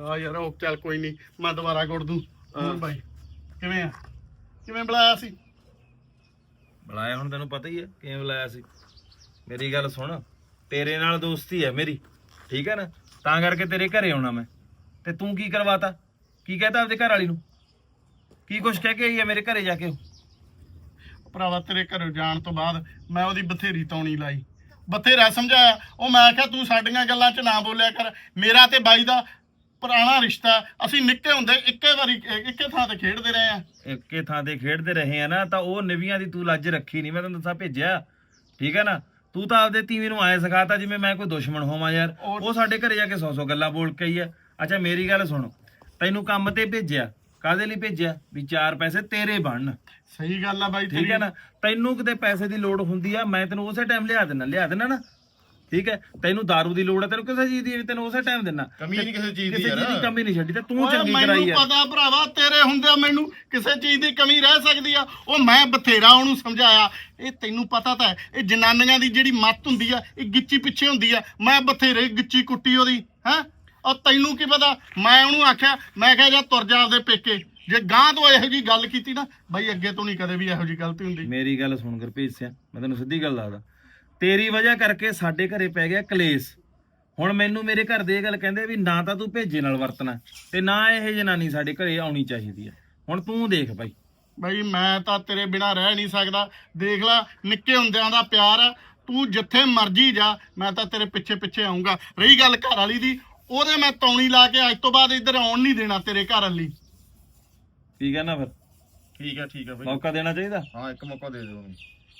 ਆ ਯਾਰ ਉਹ ਚੱਲ ਕੋਈ ਨਹੀਂ ਮੈਂ ਦੁਬਾਰਾ ਗੁੱਡ ਦੂੰ। ਹੋਰ ਬਾਈ ਕਿਵੇਂ ਆ? ਕਿਵੇਂ ਬੁਲਾਇਆ ਸੀ? ਬੁਲਾਇਆ ਹੁਣ ਤੈਨੂੰ ਪਤਾ ਹੀ ਹੈ ਕਿਵੇਂ ਬੁਲਾਇਆ ਸੀ? ਮੇਰੀ ਗੱਲ ਸੁਣ ਤੇਰੇ ਨਾਲ ਦੋਸਤੀ ਹੈ ਮੇਰੀ ਠੀਕ ਹੈ ਨਾ? ਤਾਂ ਕਰਕੇ ਤੇਰੇ ਘਰੇ ਆਉਣਾ ਮੈਂ। ਤੇ ਤੂੰ ਕੀ ਕਰਵਾਤਾ? ਕੀ ਕਹਤਾ ਆਪਦੇ ਘਰ ਵਾਲੀ ਨੂੰ? ਕੀ ਕੁਛ ਕਹਿ ਕੇ ਆਈ ਹੈ ਮੇਰੇ ਘਰੇ ਜਾ ਕੇ? ਉਹ? ਭਰਾਵਾ ਤੇਰੇ ਘਰੋਂ ਜਾਣ ਤੋਂ ਬਾਅਦ ਮੈਂ ਉਹਦੀ ਬਥੇਰੀ ਤੌਣੀ ਲਾਈ। ਬਥੇਰਾ ਸਮਝਾਇਆ। ਉਹ ਮੈਂ ਕਿਹਾ ਤੂੰ ਸਾਡੀਆਂ ਗੱਲਾਂ 'ਚ ਨਾ ਬੋਲਿਆ ਕਰ। ਮੇਰਾ ਤੇ ਬਾਈ ਦਾ ਪੁਰਾਣਾ ਰਿਸ਼ਤਾ ਅਸੀਂ ਨਿੱਕੇ ਹੁੰਦੇ ਇੱਕੇ ਵਾਰੀ ਇੱਕੇ ਥਾਂ ਤੇ ਖੇਡਦੇ ਰਹੇ ਆ। ਇੱਕੇ ਥਾਂ ਤੇ ਖੇਡਦੇ ਰਹੇ ਆ ਨਾ ਤਾਂ ਉਹ ਨਿਵੀਆਂ ਦੀ ਤੂੰ ਲੱਜ ਰੱਖੀ ਨਹੀਂ ਮੈਂ ਤੈਨੂੰ ਦੱਸਾਂ ਭੇਜਿਆ। ਠੀਕ ਹੈ ਨਾ? ਤੂੰ ਤਾਂ ਆਪਦੇ ਤੀਵੀਂ ਨੂੰ ਆਏ ਸਿਖਾਤਾ ਜਿਵੇਂ ਮੈਂ ਕੋਈ ਦੁਸ਼ਮਣ ਹੋਵਾਂ ਯਾਰ। ਉਹ- ਉਹ ਸਾਡੇ ਘਰੇ ਜਾ ਕੇ ਸੌ ਸੌ ਗੱਲਾਂ ਬੋਲ ਕੇ ਆਈ ਆ। ਅੱਛਾ ਮੇਰੀ ਗੱਲ ਸੁਣ। ਤੈਨੂੰ ਕੰਮ ਤੇ ਭੇਜਿਆ। ਕਾਦੇ ਲਈ ਭੇਜਿਆ? ਵੀ ਚਾਰ ਪੈਸੇ ਤੇਰੇ ਬਣਨ। ਸਹੀ ਗੱਲ ਆ ਬਾਈ ਠੀਕ ਹੈ ਨਾ? ਤੈਨੂੰ ਕਿਤੇ ਪੈਸੇ ਦੀ ਲੋੜ ਹੁੰਦੀ ਆ ਮੈਂ ਤੈਨੂੰ ਉਸੇ ਟਾਈਮ ਲਿਆ ਦੇਣਾ ਲਿਆ ਦੇਣਾ ਨਾ। ਠੀਕ ਹੈ? ਤੈਨੂੰ दारू ਦੀ ਲੋੜ ਹੈ ਤੈਨੂੰ ਕਿਸੇ ਚੀਜ਼ ਦੀ ਤੈਨੂੰ ਉਸੇ ਟਾਈਮ ਦੇਣਾ ਕਮੀ ਨਹੀਂ ਕਿਸੇ ਚੀਜ਼ ਦੀ ਕਿਸੇ ਚੀਜ਼ ਦੀ ਯਾਰ। ਕਮੀ ਨਹੀਂ ਛੱਡੀ ਤੇ ਤੂੰ ਚੰਗੀ ਮੈਨੂੰ ਕਰਾਈ ਆ। ਪਤਾ ਭਰਾਵਾ ਤੇਰੇ ਹੁੰਦਿਆਂ ਮੈਨੂੰ ਕਿਸੇ ਚੀਜ਼ ਦੀ ਕਮੀ ਰਹਿ ਸਕਦੀ ਆ। ਉਹ ਮੈਂ ਬਥੇਰਾ ਉਹਨੂੰ ਸਮਝਾਇਆ। ਇਹ ਤੈਨੂੰ ਪਤਾ ਤਾਂ ਇਹ ਜਨਾਨੀਆਂ ਦੀ ਜਿਹੜੀ ਮੱਤ ਹੁੰਦੀ ਆ ਇਹ ਗਿੱਚੀ ਪਿੱਛੇ ਹੁੰਦੀ ਆ। ਮੈਂ ਬਥੇਰੇ ਗਿੱਚੀ ਕੁੱਟੀ ਉਹਦੀ ਹੈ? ਔਰ ਤੈਨੂੰ ਕੀ ਪਤਾ? ਮੈਂ ਉਹਨੂੰ ਆਖਿਆ ਮੈਂ ਕਿਹਾ ਜਾ ਤੁਰ ਜਾ ਆਪਦੇ ਪੇਕੇ। ਜੇ ਗਾਂ ਤੋਂ ਇਹੋ ਜੀ ਗੱਲ ਕੀਤੀ ਨਾ ਬਾਈ ਅੱਗੇ ਤੋਂ ਨਹੀਂ ਕਦੇ ਵੀ ਇਹੋ ਜੀ ਗਲਤੀ ਹੁੰਦੀ। ਮੇਰੀ ਗੱਲ ਸੁਣ ਗੁਰਪ੍ਰੀਤ ਸਿੰਘ ਮੈਂ ਤੈਨੂੰ ਸਿੱਧੀ ਗੱਲ ਦੱਸਦਾ। ਤੇਰੀ ਵਜ੍ਹਾ ਕਰਕੇ ਸਾਡੇ ਘਰੇ ਪੈ ਗਿਆ ਕਲੇਸ਼। ਹੁਣ ਮੈਨੂੰ ਮੇਰੇ ਘਰ ਦੇ ਇਹ ਗੱਲ ਕਹਿੰਦੇ ਵੀ ਨਾ ਤਾਂ ਤੂੰ ਭੇਜੇ ਨਾਲ ਵਰਤਣਾ ਤੇ ਨਾ ਇਹ ਜਨਾਨੀ ਸਾਡੇ ਘਰੇ ਆਉਣੀ ਚਾਹੀਦੀ ਹੈ ਹੁਣ ਤੂੰ ਦੇਖ ਬਾਈ। ਬਈ ਮੈਂ ਤਾਂ ਤੇਰੇ ਬਿਨਾ ਰਹਿ ਨਹੀਂ ਸਕਦਾ। ਦੇਖ ਲੈ ਨਿੱਕੇ ਹੁੰਦਿਆਂ ਦਾ ਪਿਆਰ ਆ। ਤੂੰ ਜਿੱਥੇ ਮਰਜ਼ੀ ਜਾ ਮੈਂ ਤਾਂ ਤੇਰੇ ਪਿੱਛੇ ਪਿੱਛੇ ਆਉਂਗਾ ਰਹੀ ਗੱਲ ਘਰ ਵਾਲੀ ਦੀ ਉਹਦੇ ਮੈਂ ਤੌਣੀ ਲਾ ਕੇ ਅੱਜ ਤੋਂ ਬਾਅਦ ਇੱਧਰ ਆਉਣ ਨਹੀਂ ਦੇਣਾ ਤੇਰੇ ਘਰ ਵਾਲੀ। ਠੀਕ ਹੈ ਨਾ ਫਿਰ? ਠੀਕ ਆ ਠੀਕ ਆ ਬਾਈ। ਮੌਕਾ ਦੇਣਾ ਚਾਹੀਦਾ? ਹਾਂ ਇੱਕ ਮੌਕਾ ਦੇ ਦਿਓ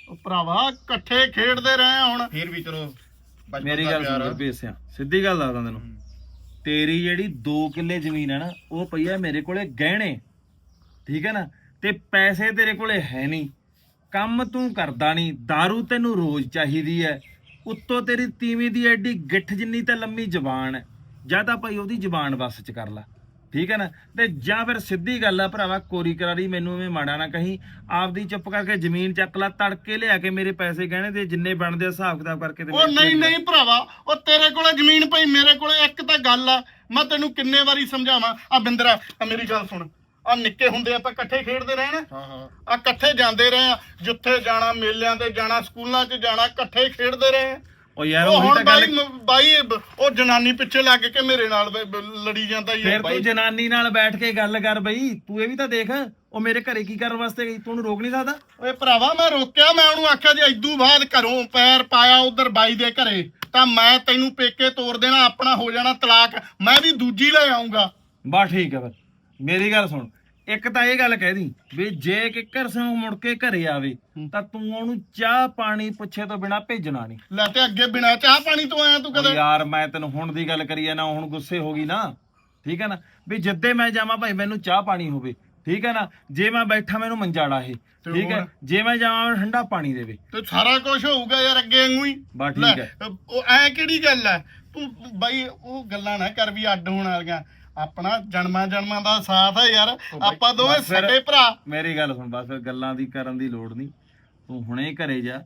ਉਹ ਭਰਾਵਾ ਇਕੱਠੇ ਖੇਡਦੇ ਰਹੇ ਆ ਹੁਣ। ਫਿਰ ਵੀ ਚਲੋ ਬਚਪਨ ਮੇਰੀ ਦਾ ਗੱਲ ਪਿਆਰ ਸੁਣ ਆ। ਸਿੰਘ ਸਿੱਧੀ ਗੱਲ ਦੱਸਦਾ ਤੈਨੂੰ। ਤੇਰੀ ਜਿਹੜੀ 2 ਕਿੱਲੇ ਜ਼ਮੀਨ ਹੈ ਨਾ ਉਹ ਪਈ ਹੈ ਮੇਰੇ ਕੋਲੇ ਗਹਿਣੇ। ਠੀਕ ਹੈ ਨਾ? ਤੇ ਪੈਸੇ ਤੇਰੇ ਕੋਲੇ ਹੈ ਨਹੀਂ। ਕੰਮ ਤੂੰ ਕਰਦਾ ਨਹੀਂ। दारू ਤੈਨੂੰ ਰੋਜ਼ ਚਾਹੀਦੀ ਹੈ। ਉੱਤੋਂ ਤੇਰੀ ਤੀਵੀਂ ਦੀ ਐਡੀ ਗਿੱਠ ਜਿੰਨੀ ਤੇ ਲੰਮੀ ਜ਼ਬਾਨ ਹੈ। ਜਾਂ ਤਾਂ ਭਾਈ ਉਹਦੀ ਜ਼ਬਾਨ ਵੱਸ ਚ ਕਰ ਲੈ ਠੀਕ ਹੈ ਨਾ ਤੇ ਜਾਂ ਫਿਰ ਸਿੱਧੀ ਗੱਲ ਆ ਭਰਾਵਾ ਕੋਰੀ ਕਰਾਰੀ ਮੈਨੂੰ ਐਵੇਂ ਮਾੜਾ ਨਾ ਕਹੀਂ ਆਪਦੀ ਚੁੱਪ ਕਰਕੇ ਜ਼ਮੀਨ ਚੱਕ ਲੈ ਤੜਕੇ ਲਿਆ ਕੇ ਮੇਰੇ ਪੈਸੇ ਗਹਿਣੇ ਦੇ ਜਿੰਨੇ ਬਣਦੇ ਆ ਹਿਸਾਬ ਕਿਤਾਬ ਕਰਕੇ ਤੇ ਉਹ ਮੇਰੇ ਨਹੀਂ। ਨਹੀਂ ਭਰਾਵਾ ਉਹ ਤੇਰੇ ਕੋਲੇ ਜ਼ਮੀਨ ਪਈ ਮੇਰੇ ਕੋਲੇ ਇੱਕ ਤਾਂ ਗੱਲ ਆ ਮੈਂ ਤੈਨੂੰ ਕਿੰਨੇ ਵਾਰੀ ਸਮਝਾਵਾਂ ਆ ਬਿੰਦਰਾ ਆ ਮੇਰੀ ਗੱਲ ਸੁਣ ਆ ਨਿੱਕੇ ਹੁੰਦੇ ਆਪਾਂ ਇਕੱਠੇ ਖੇਡਦੇ ਰਹੇ ਨਾ ਹਾਂ ਹਾਂ ਆ ਇਕੱਠੇ ਜਾਂਦੇ ਰਹੇ ਆ ਜਿੱਥੇ ਜਾਣਾ ਮੇਲਿਆਂ ਤੇ ਜਾਣਾ ਸਕੂਲਾਂ 'ਚ ਜਾਣਾ ਇਕੱਠੇ ਖੇਡਦੇ ਰਹੇ ਆ। ਉਹ ਯਾਰ ਉਹ ਉਹੀ ਹੁਣ ਤਾਂ ਗੱਲ ਬਾਈ ਮ- ਬਾਈ ਬ- ਉਹ ਜਨਾਨੀ ਪਿੱਛੇ ਲੱਗ ਕੇ ਮੇਰੇ ਨਾਲ ਬ- ਬ- ਲੜੀ ਜਾਂਦਾ ਹੀ ਫਿਰ ਤੂੰ ਜਨਾਨੀ ਨਾਲ ਬੈਠ ਕੇ ਗੱਲ ਕਰ ਬਈ ਤੂੰ ਇਹ ਵੀ ਤਾਂ ਦੇਖ ਉਹ ਮੇਰੇ ਘਰੇ ਕੀ ਕਰਨ ਵਾਸਤੇ ਗਈ? ਤੂੰ ਉਹਨੂੰ ਰੋਕ ਨਹੀਂ ਸਕਦਾ? ਓਏ ਭਰਾਵਾ ਮੈਂ ਰੋਕਿਆ ਮੈਂ ਉਹਨੂੰ ਆਖਿਆ ਜੇ ਇਦੋਂ ਬਾਅਦ ਘਰੋਂ ਪੈਰ ਪਾਇਆ ਉਧਰ ਬਾਈ ਦੇ ਘਰੇ ਤਾਂ ਮੈਂ ਤੈਨੂੰ ਪੇਕੇ ਤੋਰ ਦੇਣਾ ਆਪਣਾ ਹੋ ਜਾਣਾ ਤਲਾਕ ਮੈਂ ਵੀ ਦੂਜੀ ਲੈ ਆਉਂਗਾ ਬਸ ਠੀਕ ਹੈ ਫਿਰ। ਮੇਰੀ ਗੱਲ ਸੁਣ ਇੱਕ ਤਾਂ ਇਹ ਗੱਲ ਕਹਿ ਦੀ ਵੀ ਜੇ ਕਿੱਕਰ ਸਿੰਘ ਮੁੜ ਕੇ ਘਰੇ ਆਵੇ ਤਾਂ ਤੂੰ ਉਹਨੂੰ ਚਾਹ ਪਾਣੀ ਪੁੱਛੇ ਤੋਂ ਬਿਨਾ ਭੇਜਣਾ ਨਹੀਂ। ਲੈ ਤੇ ਅੱਗੇ ਬਿਨਾ ਚਾਹ ਪਾਣੀ ਤੋਂ ਆਇਆ ਤੂੰ ਕਦੇ? ਯਾਰ ਮੈਂ ਤੈਨੂੰ ਹੁਣ ਦੀ ਗੱਲ ਕਰੀ ਆ ਨਾ ਹੁਣ ਗੁੱਸੇ ਹੋ ਗਈ ਨਾ। ਠੀਕ ਹੈ ਨਾ? ਵੀ ਜਿੱਦੇ ਮੈਂ ਜਾਵਾਂ ਭਾਈ ਮੈਨੂੰ ਚਾਹ ਪਾਣੀ ਹੋਵੇ। ਠੀਕ ਹੈ ਨਾ? ਜੇ ਮੈਂ ਬੈਠਾ ਮੈਨੂੰ ਮੰਜਾੜਾ ਇਹ। ਠੀਕ ਹੈ? ਜੇ ਮੈਂ ਜਾਵਾਂ ਮੈਨੂੰ ਠੰਡਾ ਪਾਣੀ ਦੇਵੇ। ਤੇ ਸਾਰਾ ਕੁਝ ਹੋਊਗਾ ਯਾਰ ਅੱਗੇ ਵਾਂਗੂ ਹੀ। ਬਸ ਠੀਕ ਹੈ। ਉਹ ਐ ਕਿਹੜੀ ਗੱਲ ਐ ਤੂੰ ਬਾਈ ਉਹ ਗੱਲਾਂ ਨਾ ਕਰ ਵੀ ਅੱਡ ਹੋਣ ਵਾਲੀਆਂ। ਆਪਣਾ ਜਨਮਾਂ ਜਨਮਾਂ ਦਾ ਸਾਥ ਹੈ ਯਾਰ। ਆਪਾਂ ਦੋਵੇਂ ਬਸ ਫਿਰ- ਸਕੇ ਭਰਾ। ਮੇਰੀ ਗੱਲ ਸੁਣ ਬਸ ਫਿਰ ਗੱਲਾਂ ਦੀ ਕਰਨ ਦੀ ਲੋੜ ਨਹੀਂ। ਤੂੰ ਹੁਣੇ ਘਰੇ ਜਾ।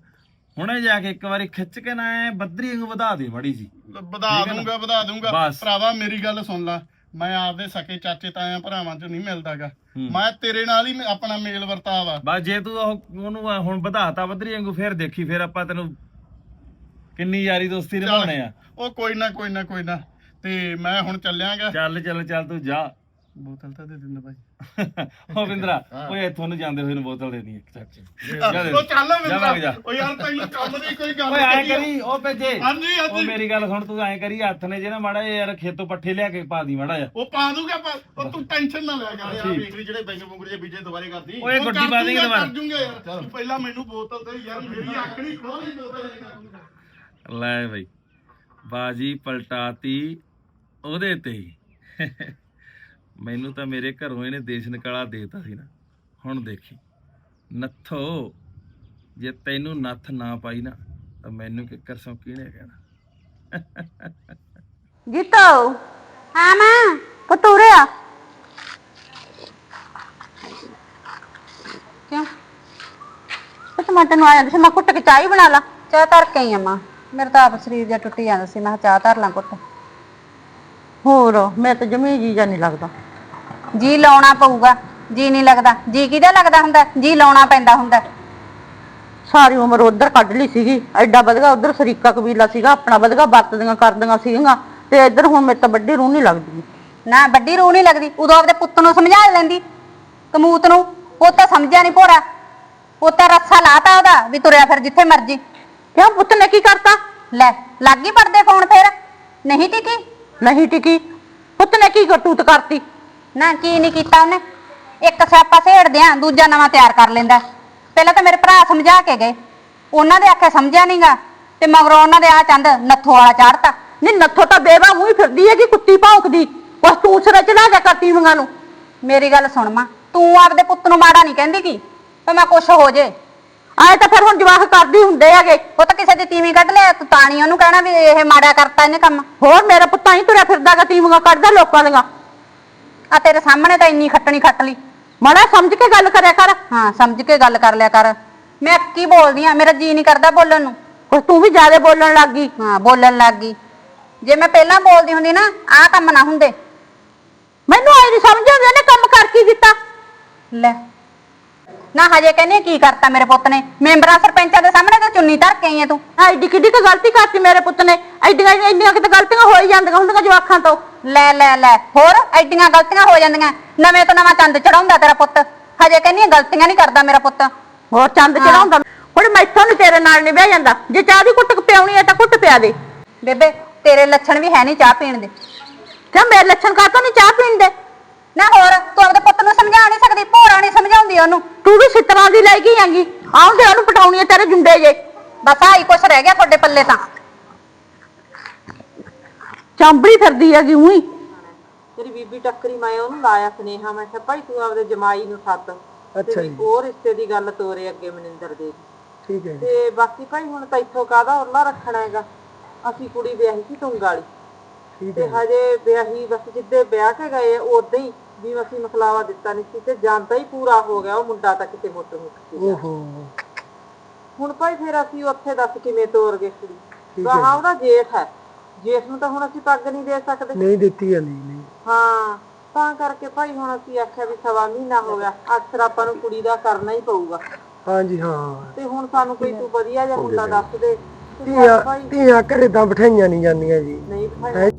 ਹੁਣੇ ਜਾ ਕੇ ਇੱਕ ਵਾਰੀ ਖਿੱਚ ਕੇ ਨਾ ਐਂ ਬੱਦਰੀ ਵਾਂਗੂ ਵਧਾ ਦੇ ਮੜੀ ਜੀ। ਵਧਾ ਠੀਕ ਹੈ ਨਾ? ਦੂੰਗਾ ਵਧਾ ਦੂੰਗਾ। ਬਸ। ਭਰਾਵਾ ਮੇਰੀ ਗੱਲ ਸੁਣ ਲੈ। ਮੈਂ ਆਪਦੇ ਸਕੇ ਚਾਚੇ ਤਾਇਆਂ ਭਰਾਵਾਂ ਚ ਨਹੀਂ ਮਿਲਦਾਗਾ। ਹੂੰ। ਮੈਂ ਤੇਰੇ ਨਾਲ ਹੀ ਮ- ਆਪਣਾ ਮੇਲ ਵਰਤਾਵ। ਆ ਬਸ ਜੇ ਤੂੰ ਉਹ ਉਹਨੂੰ ਐਂ ਹੁਣ ਵਧਾਤਾ ਬੱਦਰੀ ਵਾਂਗੂ ਫਿਰ ਦੇਖੀ ਫਿਰ ਆਪਾਂ ਤੈਨੂੰ ਕਿੰਨੀ ਯਾਰੀ ਦੋਸਤੀ ਨਿਭਾਉਣੇ ਆ। ਉਹ ਕੋਈ ਨਾ ਕੋਈ ਨਾ ਕੋਈ ਨਾ। ਤੇ ਮੈਂ ਹੁਣ ਚੱਲਿਆਗਾ। ਚੱਲ ਚੱਲ ਚੱਲ ਤੂੰ ਜਾ। ਬੋਤਲ ਤਾਂ ਦੇ ਦਿੰਦਾ ਬਾਈ ਉਹ ਵਿੰਦਰਾ ਓਏ ਇੱਥੋਂ ਨੂੰ ਜਾਂਦੇ ਹੋਏ ਨੂੰ ਬੋਤਲ ਦੇ ਦੀ ਇੱਕ ਦੇ ਉਹ ਚੱਲ। ਮਿੰਦਾ ਉਹ ਯਾਰ ਤੈਨੂੰ ਕੰਮ ਦੀ ਕੋਈ ਗੱਲ ਓਏ ਐ ਕਰੀ ਉਹ ਭੇਜੇ। ਹਾਂਜੀ ਉਹ ਹਾਂਜੀ ਮੇਰੀ ਗੱਲ ਸੁਣ ਤੂੰ ਐ ਕਰੀ ਹੱਥ ਨੇ ਜੇ ਨਾ ਮਾੜਾ ਯਾਰ ਖੇਤੋਂ ਪੱਠੇ ਲਿਆ ਕੇ ਪਾ ਦੀ ਮਾੜਾ ਜਿਹਾ। ਉਹ ਪਾ ਦੂੰਗਾ ਪਾ ਉਹ ਤੂੰ ਟੈਨਸ਼ਨ ਨਾ ਲੈ ਕਰ ਯਾਰ ਠੀਕ। ਵੇਖਲੀ ਜਿਹੜੇ ਬੈਂਕ ਬੁੰਗਰ ਜੇ ਬੀਜੇ ਦੁਬਾਰੇ ਕਰਦੀ। ਓਏ ਉਹ ਗੁੱਡੀ ਪਾ ਦੇਂਗੇ ਦੁਬਾਰਾ। ਕਰ ਦੂੰਗਾ ਯਾਰ। ਤੂੰ ਪਹਿਲਾਂ ਮੈਨੂੰ ਬੋਤਲ ਦੇ ਯਾਰ ਮੇਰੀ ਅੱਖ ਨਹੀਂ ਖੋਲੀ ਬੋਤਲ ਲੈ ਬਾਜੀ ਪਲਟਾਤੀ। ਉਹਦੇ ਤੇ ਹੀ। ਮੈਨੂੰ ਤਾਂ ਮੇਰੇ ਘਰੋਂ ਇਹਨੇ ਦੇਸ਼ ਨਿਕਾਲਾ ਦੇਤਾ ਸੀ ਨਾ। ਹੁਣ ਦੇਖੀ। ਨੱਥੋ, ਜੇ ਤੈਨੂੰ ਨੱਥ ਨਾ ਪਾਈ ਨਾ, ਤਾਂ ਮੈਨੂੰ ਕਿੱਕਰ ਸੌ ਕਿਹਨੇ ਕਹਿਣਾ? ਜੀਤੋ ਹਾਂ ਮਾਂ ਪਤੂਰਿਆ ਕਿਉਂ? ਤੇ ਮੈਂ ਤੈਨੂੰ ਆਇਆ ਸੀ, ਮੈਂ ਕੁੱਟ ਕੇ ਚਾਹ ਹੀ ਬਣਾ ਲਾ। ਚਾਹ ਧਰ ਕੇ ਆਈ ਆ ਮਾਂ। ਮੇਰੇ ਤਾਂ ਆਪ ਸਰੀਰ ਜਿਹਾ ਟੁੱਟੀ ਜਾਂਦਾ ਸੀ, ਮੈਂ ਕਿਹਾ ਚਾਹ ਧਰ ਲਾਂ ਕੁੱਟ ਹੋਰ ਮੈਂ ਤਾਂ ਜਮੀ ਜੀ ਜਾਂ ਨਹੀਂ ਲੱਗਦਾ। ਜੀ ਲਾਉਣਾ ਪਊਗਾ ਜੀ ਨਹੀਂ ਲੱਗਦਾ। ਜੀ ਕਿਹਦਾ ਲੱਗਦਾ ਹੁੰਦਾ? ਜੀ ਲਾਉਣਾ ਪੈਂਦਾ ਹੁੰਦਾ। ਸਾਰੀ ਉਮਰ ਉਧਰ ਕੱਢ ਲਈ ਸੀਗੀ ਐਡਾ ਵਧਗਾ ਉਧਰ ਸਰੀਕਾ ਕਬੀਲਾ ਸੀਗਾ ਆਪਣਾ ਵਧਗਾ ਵਰਤਦੀਆਂ ਕਰਦੀਆਂ ਸੀਗੀਆਂ ਤੇ ਇੱਧਰ ਹੁਣ ਮੇਰੇ ਤਾਂ ਵੱਡੀ ਰੂਹ ਨਹੀਂ ਲੱਗਦੀ। ਨਾ ਵੱਡੀ ਰੂਹ ਨਹੀਂ ਲੱਗਦੀ। ਉਦੋਂ ਆਪਦੇ ਪੁੱਤ ਨੂੰ ਸਮਝਾ ਲੈਂਦੀ ਕਮੂਤ ਨੂੰ। ਉਹ ਤਾਂ ਸਮਝਿਆ ਨਹੀਂ ਭੋਰਾ। ਉਹ ਤਾਂ ਰੱਸਾ ਲਾਤਾ ਉਹਦਾ ਵੀ ਤੁਰਿਆ ਫਿਰ ਜਿੱਥੇ ਮਰਜ਼ੀ। ਕਿਉਂ ਪੁੱਤ ਨੇ ਕੀ ਕਰਤਾ? ਲੈ ਲੱਗ ਹੀ ਪਰਦੇ ਫੋਨ ਫਿਰ? ਨਹੀਂ ਟਿਕੀ? ਨਹੀਂ ਟਿਕੀ। ਪੁੱਤ ਨੇ ਕੀ ਕਰਤੂਤ ਕਰਤੀ? ਨਾ ਕੀ ਨਹੀਂ ਕੀਤਾ ਉਹਨੇ। ਇੱਕ ਸਿਆਪਾ ਸੇੜਦੇ ਆ ਦੂਜਾ ਨਵਾਂ ਤਿਆਰ ਕਰ ਲੈਂਦਾ। ਪਹਿਲਾਂ ਤਾਂ ਮੇਰੇ ਭਰਾ ਸਮਝਾ ਕੇ ਗਏ। ਉਹਨਾਂ ਦੇ ਆਖੇ ਸਮਝਿਆ ਨਹੀਂਗਾ ਤੇ ਮਗਰੋਂ ਉਹਨਾਂ ਦੇ ਆ ਚੰਦ ਨੱਥੋ ਵਾਲਾ ਚਾੜਤਾ। ਨਹੀਂ ਨੱਥੋ ਤਾਂ ਬੇਵਾ ਮੂੰਹ ਹੀ ਫਿਰਦੀ ਹੈਗੀ ਕੁੱਤੀ ਭੌਂਕਦੀ। ਬਸ ਤੂੰ ਸਿਰੇ ਚੜਾ ਜਾ ਕਰਤੀ ਮੰਗਾ ਨੂੰ। ਮੇਰੀ ਗੱਲ ਸੁਣ ਮਾਂ ਤੂੰ ਆਪਦੇ ਪੁੱਤ ਨੂੰ ਮਾੜਾ ਨਹੀਂ ਕਹਿੰਦੀ ਕੀ? ਤੇ ਮੈਂ ਕੁਛ ਹੋ ਜੇ। ਆਏ ਤਾਂ ਫਿਰ ਹੁਣ ਜਵਾਕ ਕਰਦੇ ਹੁੰਦੇ ਹੈਗੇ। ਉਹ ਤਾਂ ਕਿਸੇ ਦੀ ਤੀਵੀਂ ਕੱਢ ਲਿਆ ਤੂੰ ਤਾਂ ਨੀ ਉਹਨੂੰ ਕਹਿਣਾ ਵੀ ਇਹ ਮਾੜਾ ਕਰਤਾ ਇਹਨੇ ਕੰਮ। ਹੋਰ ਮੇਰਾ ਪੁੱਤਾਂ ਹੀ ਤੁਰਿਆ ਫਿਰਦਾਗਾ ਤੀਵੀਆਂ ਕੱਢਦਾ ਲੋਕਾਂ ਦੀਆਂ। ਆ ਤੇਰੇ ਸਾਹਮਣੇ ਤਾਂ ਇੰਨੀ ਖੱਟਣੀ ਖੱਟ ਲਈ। ਮਾੜਾ ਸਮਝ ਕੇ ਗੱਲ ਕਰਿਆ ਕਰ। ਹਾਂ ਸਮਝ ਕੇ ਗੱਲ ਕਰ ਲਿਆ ਕਰ। ਮੈਂ ਕੀ ਬੋਲਦੀ ਆ? ਮੇਰਾ ਜੀ ਨਹੀਂ ਕਰਦਾ ਬੋਲਣ ਨੂੰ। ਕੁਛ ਤੂੰ ਵੀ ਜ਼ਿਆਦਾ ਬੋਲਣ ਲੱਗ ਗਈ। ਹਾਂ ਬੋਲਣ ਲੱਗ ਗਈ। ਜੇ ਮੈਂ ਪਹਿਲਾਂ ਬੋਲਦੀ ਹੁੰਦੀ ਨਾ ਆਹ ਕੰਮ ਨਾ ਹੁੰਦੇ। ਮੈਨੂੰ ਆਈ ਨਹੀਂ ਸਮਝ ਆਉਂਦੀ ਇਹਨੇ ਕੰਮ ਕਰ ਕੀ ਦਿੱਤਾ ਲੈ। ਨਾ ਹਜੇ ਕਹਿੰਦੇ ਕੀ ਕਰਤਾ ਮੇਰੇ ਪੁੱਤ ਨੇ। ਮੈਂਬਰਾਂ ਸਰਪੰਚਾਂ ਦੇ ਸਾਹਮਣੇ ਤਾਂ ਚੁੰਨੀ ਧਰ ਕੇ ਆਈ ਆ ਤੂੰ। ਐਡੀ ਕਿੱਡੀ ਕੁ ਗਲਤੀ ਕਰਤੀ ਮੇਰੇ ਪੁੱਤ ਨੇ। ਐਡੀਆਂ ਇੰਨੀਆਂ ਕਿਤੇ ਗਲਤੀਆਂ ਹੋ ਹੀ ਜਾਂਦੀਆਂ ਹੁੰਦੀਆਂ ਜਵਾਕਾਂ ਤੋਂ। ਲੈ ਲੈ ਲੈ ਹੋਰ ਐਡੀਆਂ ਗਲਤੀਆਂ ਹੋ ਜਾਂਦੀਆਂ। ਨਵੇਂ ਤੋਂ ਨਵਾਂ ਚੰਦ ਚੜਾਉਂਦਾ ਤੇਰਾ ਪੁੱਤ। ਹਜੇ ਕਹਿੰਦੀ ਗਲਤੀਆਂ ਨਹੀਂ ਕਰਦਾ ਮੇਰਾ ਪੁੱਤ। ਹੋਰ ਚੰਦ ਚੜਾਉਂਦਾ? ਹੁਣ ਮੈਥੋਂ ਨੀ ਤੇਰੇ ਨਾਲ ਨਹੀਂ ਬਹਿ ਜਾਂਦਾ। ਜੇ ਚਾਹ ਦੀ ਕੁੱਟ ਪਿਆਉਣੀ ਹੈ ਤਾਂ ਕੁੱਟ ਪਿਆ ਦੇ। ਬੇਬੇ ਤੇਰੇ ਲੱਛਣ ਵੀ ਹੈ ਨਹੀਂ ਚਾਹ ਪੀਣ ਦੇ। ਕਿਉਂ ਮੇਰੇ ਲੱਛਣ ਕਾਤੋਂ ਨਹੀਂ ਚਾਹ ਪੀਣ ਦੇ ਨਾ ਹੋਰ ਤੂੰ ਆਪਣੇ ਪੁੱਤ ਨੂੰ ਸਮਝਾ ਨਹੀਂ ਸਕਦੀ ਭੋਰਾ ਨਹੀਂ ਸਮਝਾਉਂਦੀ ਉਹਨੂੰ। ਤੂੰ ਵੀ ਸਿੱਤਰਾਂ ਦੀ ਲੈ ਗਈ ਆਂਗੀ ਆਉਂਦੇ ਉਹਨੂੰ ਪਟਾਉਣੀ ਹੈ ਤੇਰੇ ਜੁੰਡੇ ਜੇ। ਬਸ ਆਹੀ ਕੁਛ ਰਹਿ ਗਿਆ ਤੁਹਾਡੇ ਪੱਲੇ ਤਾਂ। ਚਾਂਬੜੀ ਫਿਰਦੀ ਹੈਗੀ ਉਹੀ। ਤੇਰੀ ਬੀਬੀ ਟੱਕਰੀ ਮੈਂ ਉਹਨੂੰ ਲਾਇਆ ਸੁਨੇਹਾ ਮੈਂ ਕਿਹਾ ਭਾਈ ਤੂੰ ਆਪਦੇ ਜਮਾਈ ਨੂੰ ਸੱਦ। ਅੱਛਾ ਜੀ। ਉਹ ਰਿਸ਼ਤੇ ਦੀ ਗੱਲ ਤੋਰੇ ਅੱਗੇ ਮਨਿੰਦਰ ਦੇ। ਠੀਕ ਹੈ ਜੀ। ਤੇ ਬਾਕੀ ਭਾਈ ਹੁਣ ਤਾਂ ਇੱਥੋਂ ਕਾਹਦਾ ਉਰਲਾ ਰੱਖਣਾ ਹੈਗਾ। ਅਸੀਂ ਕੁੜੀ ਵਿਆਹੀ ਸੀ ਟੁੰਗ ਵਾਲੀ। ਠੀਕ ਤੇ ਹਜੇ ਵਿਆਹੀ ਬਸ ਜਿੱਦੇ ਵਿਆਹ ਕੇ ਗਏ ਉਦੋਂ ਹੀ ਵੀ ਅਸੀਂ ਮਖਲਾਵਾ ਦਿੱਤਾ ਨਹੀਂ ਸੀ ਤੇ ਜਾਂਦਾ ਹੀ ਪੂਰਾ ਹੋ ਗਿਆ ਉਹ ਮੁੰਡਾ ਤਾਂ ਕਿਤੇ ਮੁੱਟ ਮੁੱਟ ਸੀ। ਓਹੋ। ਹੁਣ ਭਾਈ ਫਿਰ ਅਸੀਂ ਉੱਥੇ ਦੱਸ ਕਿਵੇਂ ਤੋਰ ਗਏ ਕੁੜੀ? ਗਾਹਾਂ ਉਹਦਾ ਜੇਠ ਹੈ। ਜੇਠ ਨੂੰ ਤਾਂ ਹੁਣ ਅਸੀਂ ਪੱਗ ਨਹੀਂ ਦੇ ਸਕਦੇ। ਨਹੀਂ ਦਿੱਤੀ ਜਾਂਦੀ ਨਹੀਂ। ਹਾਂ ਤਾਂ ਕਰਕੇ ਭਾਈ ਹੁਣ ਅਸੀਂ ਆਖਿਆ ਵੀ ਸਵਾ ਮਹੀਨਾ ਹੋ ਗਿਆ ਅਕਸਰ ਆਪਾਂ ਨੂੰ ਕੁੜੀ ਦਾ ਕਰਨਾ ਹੀ ਪਊਗਾ। ਹਾਂਜੀ ਹਾਂ। ਤੇ ਹੁਣ ਸਾਨੂੰ ਕੋਈ ਤੂੰ ਵਧੀਆ ਜਿਹਾ ਮੁੰਡਾ ਦੱਸ ਦੇ। ਧੀਆਂ ਧੀਆਂ ਘਰੇ ਤਾਂ ਬਿਠਾਈਆਂ ਨਹੀਂ ਜਾਂਦੀਆਂ ਜੀ। ਨਹੀਂ ਭਾਈ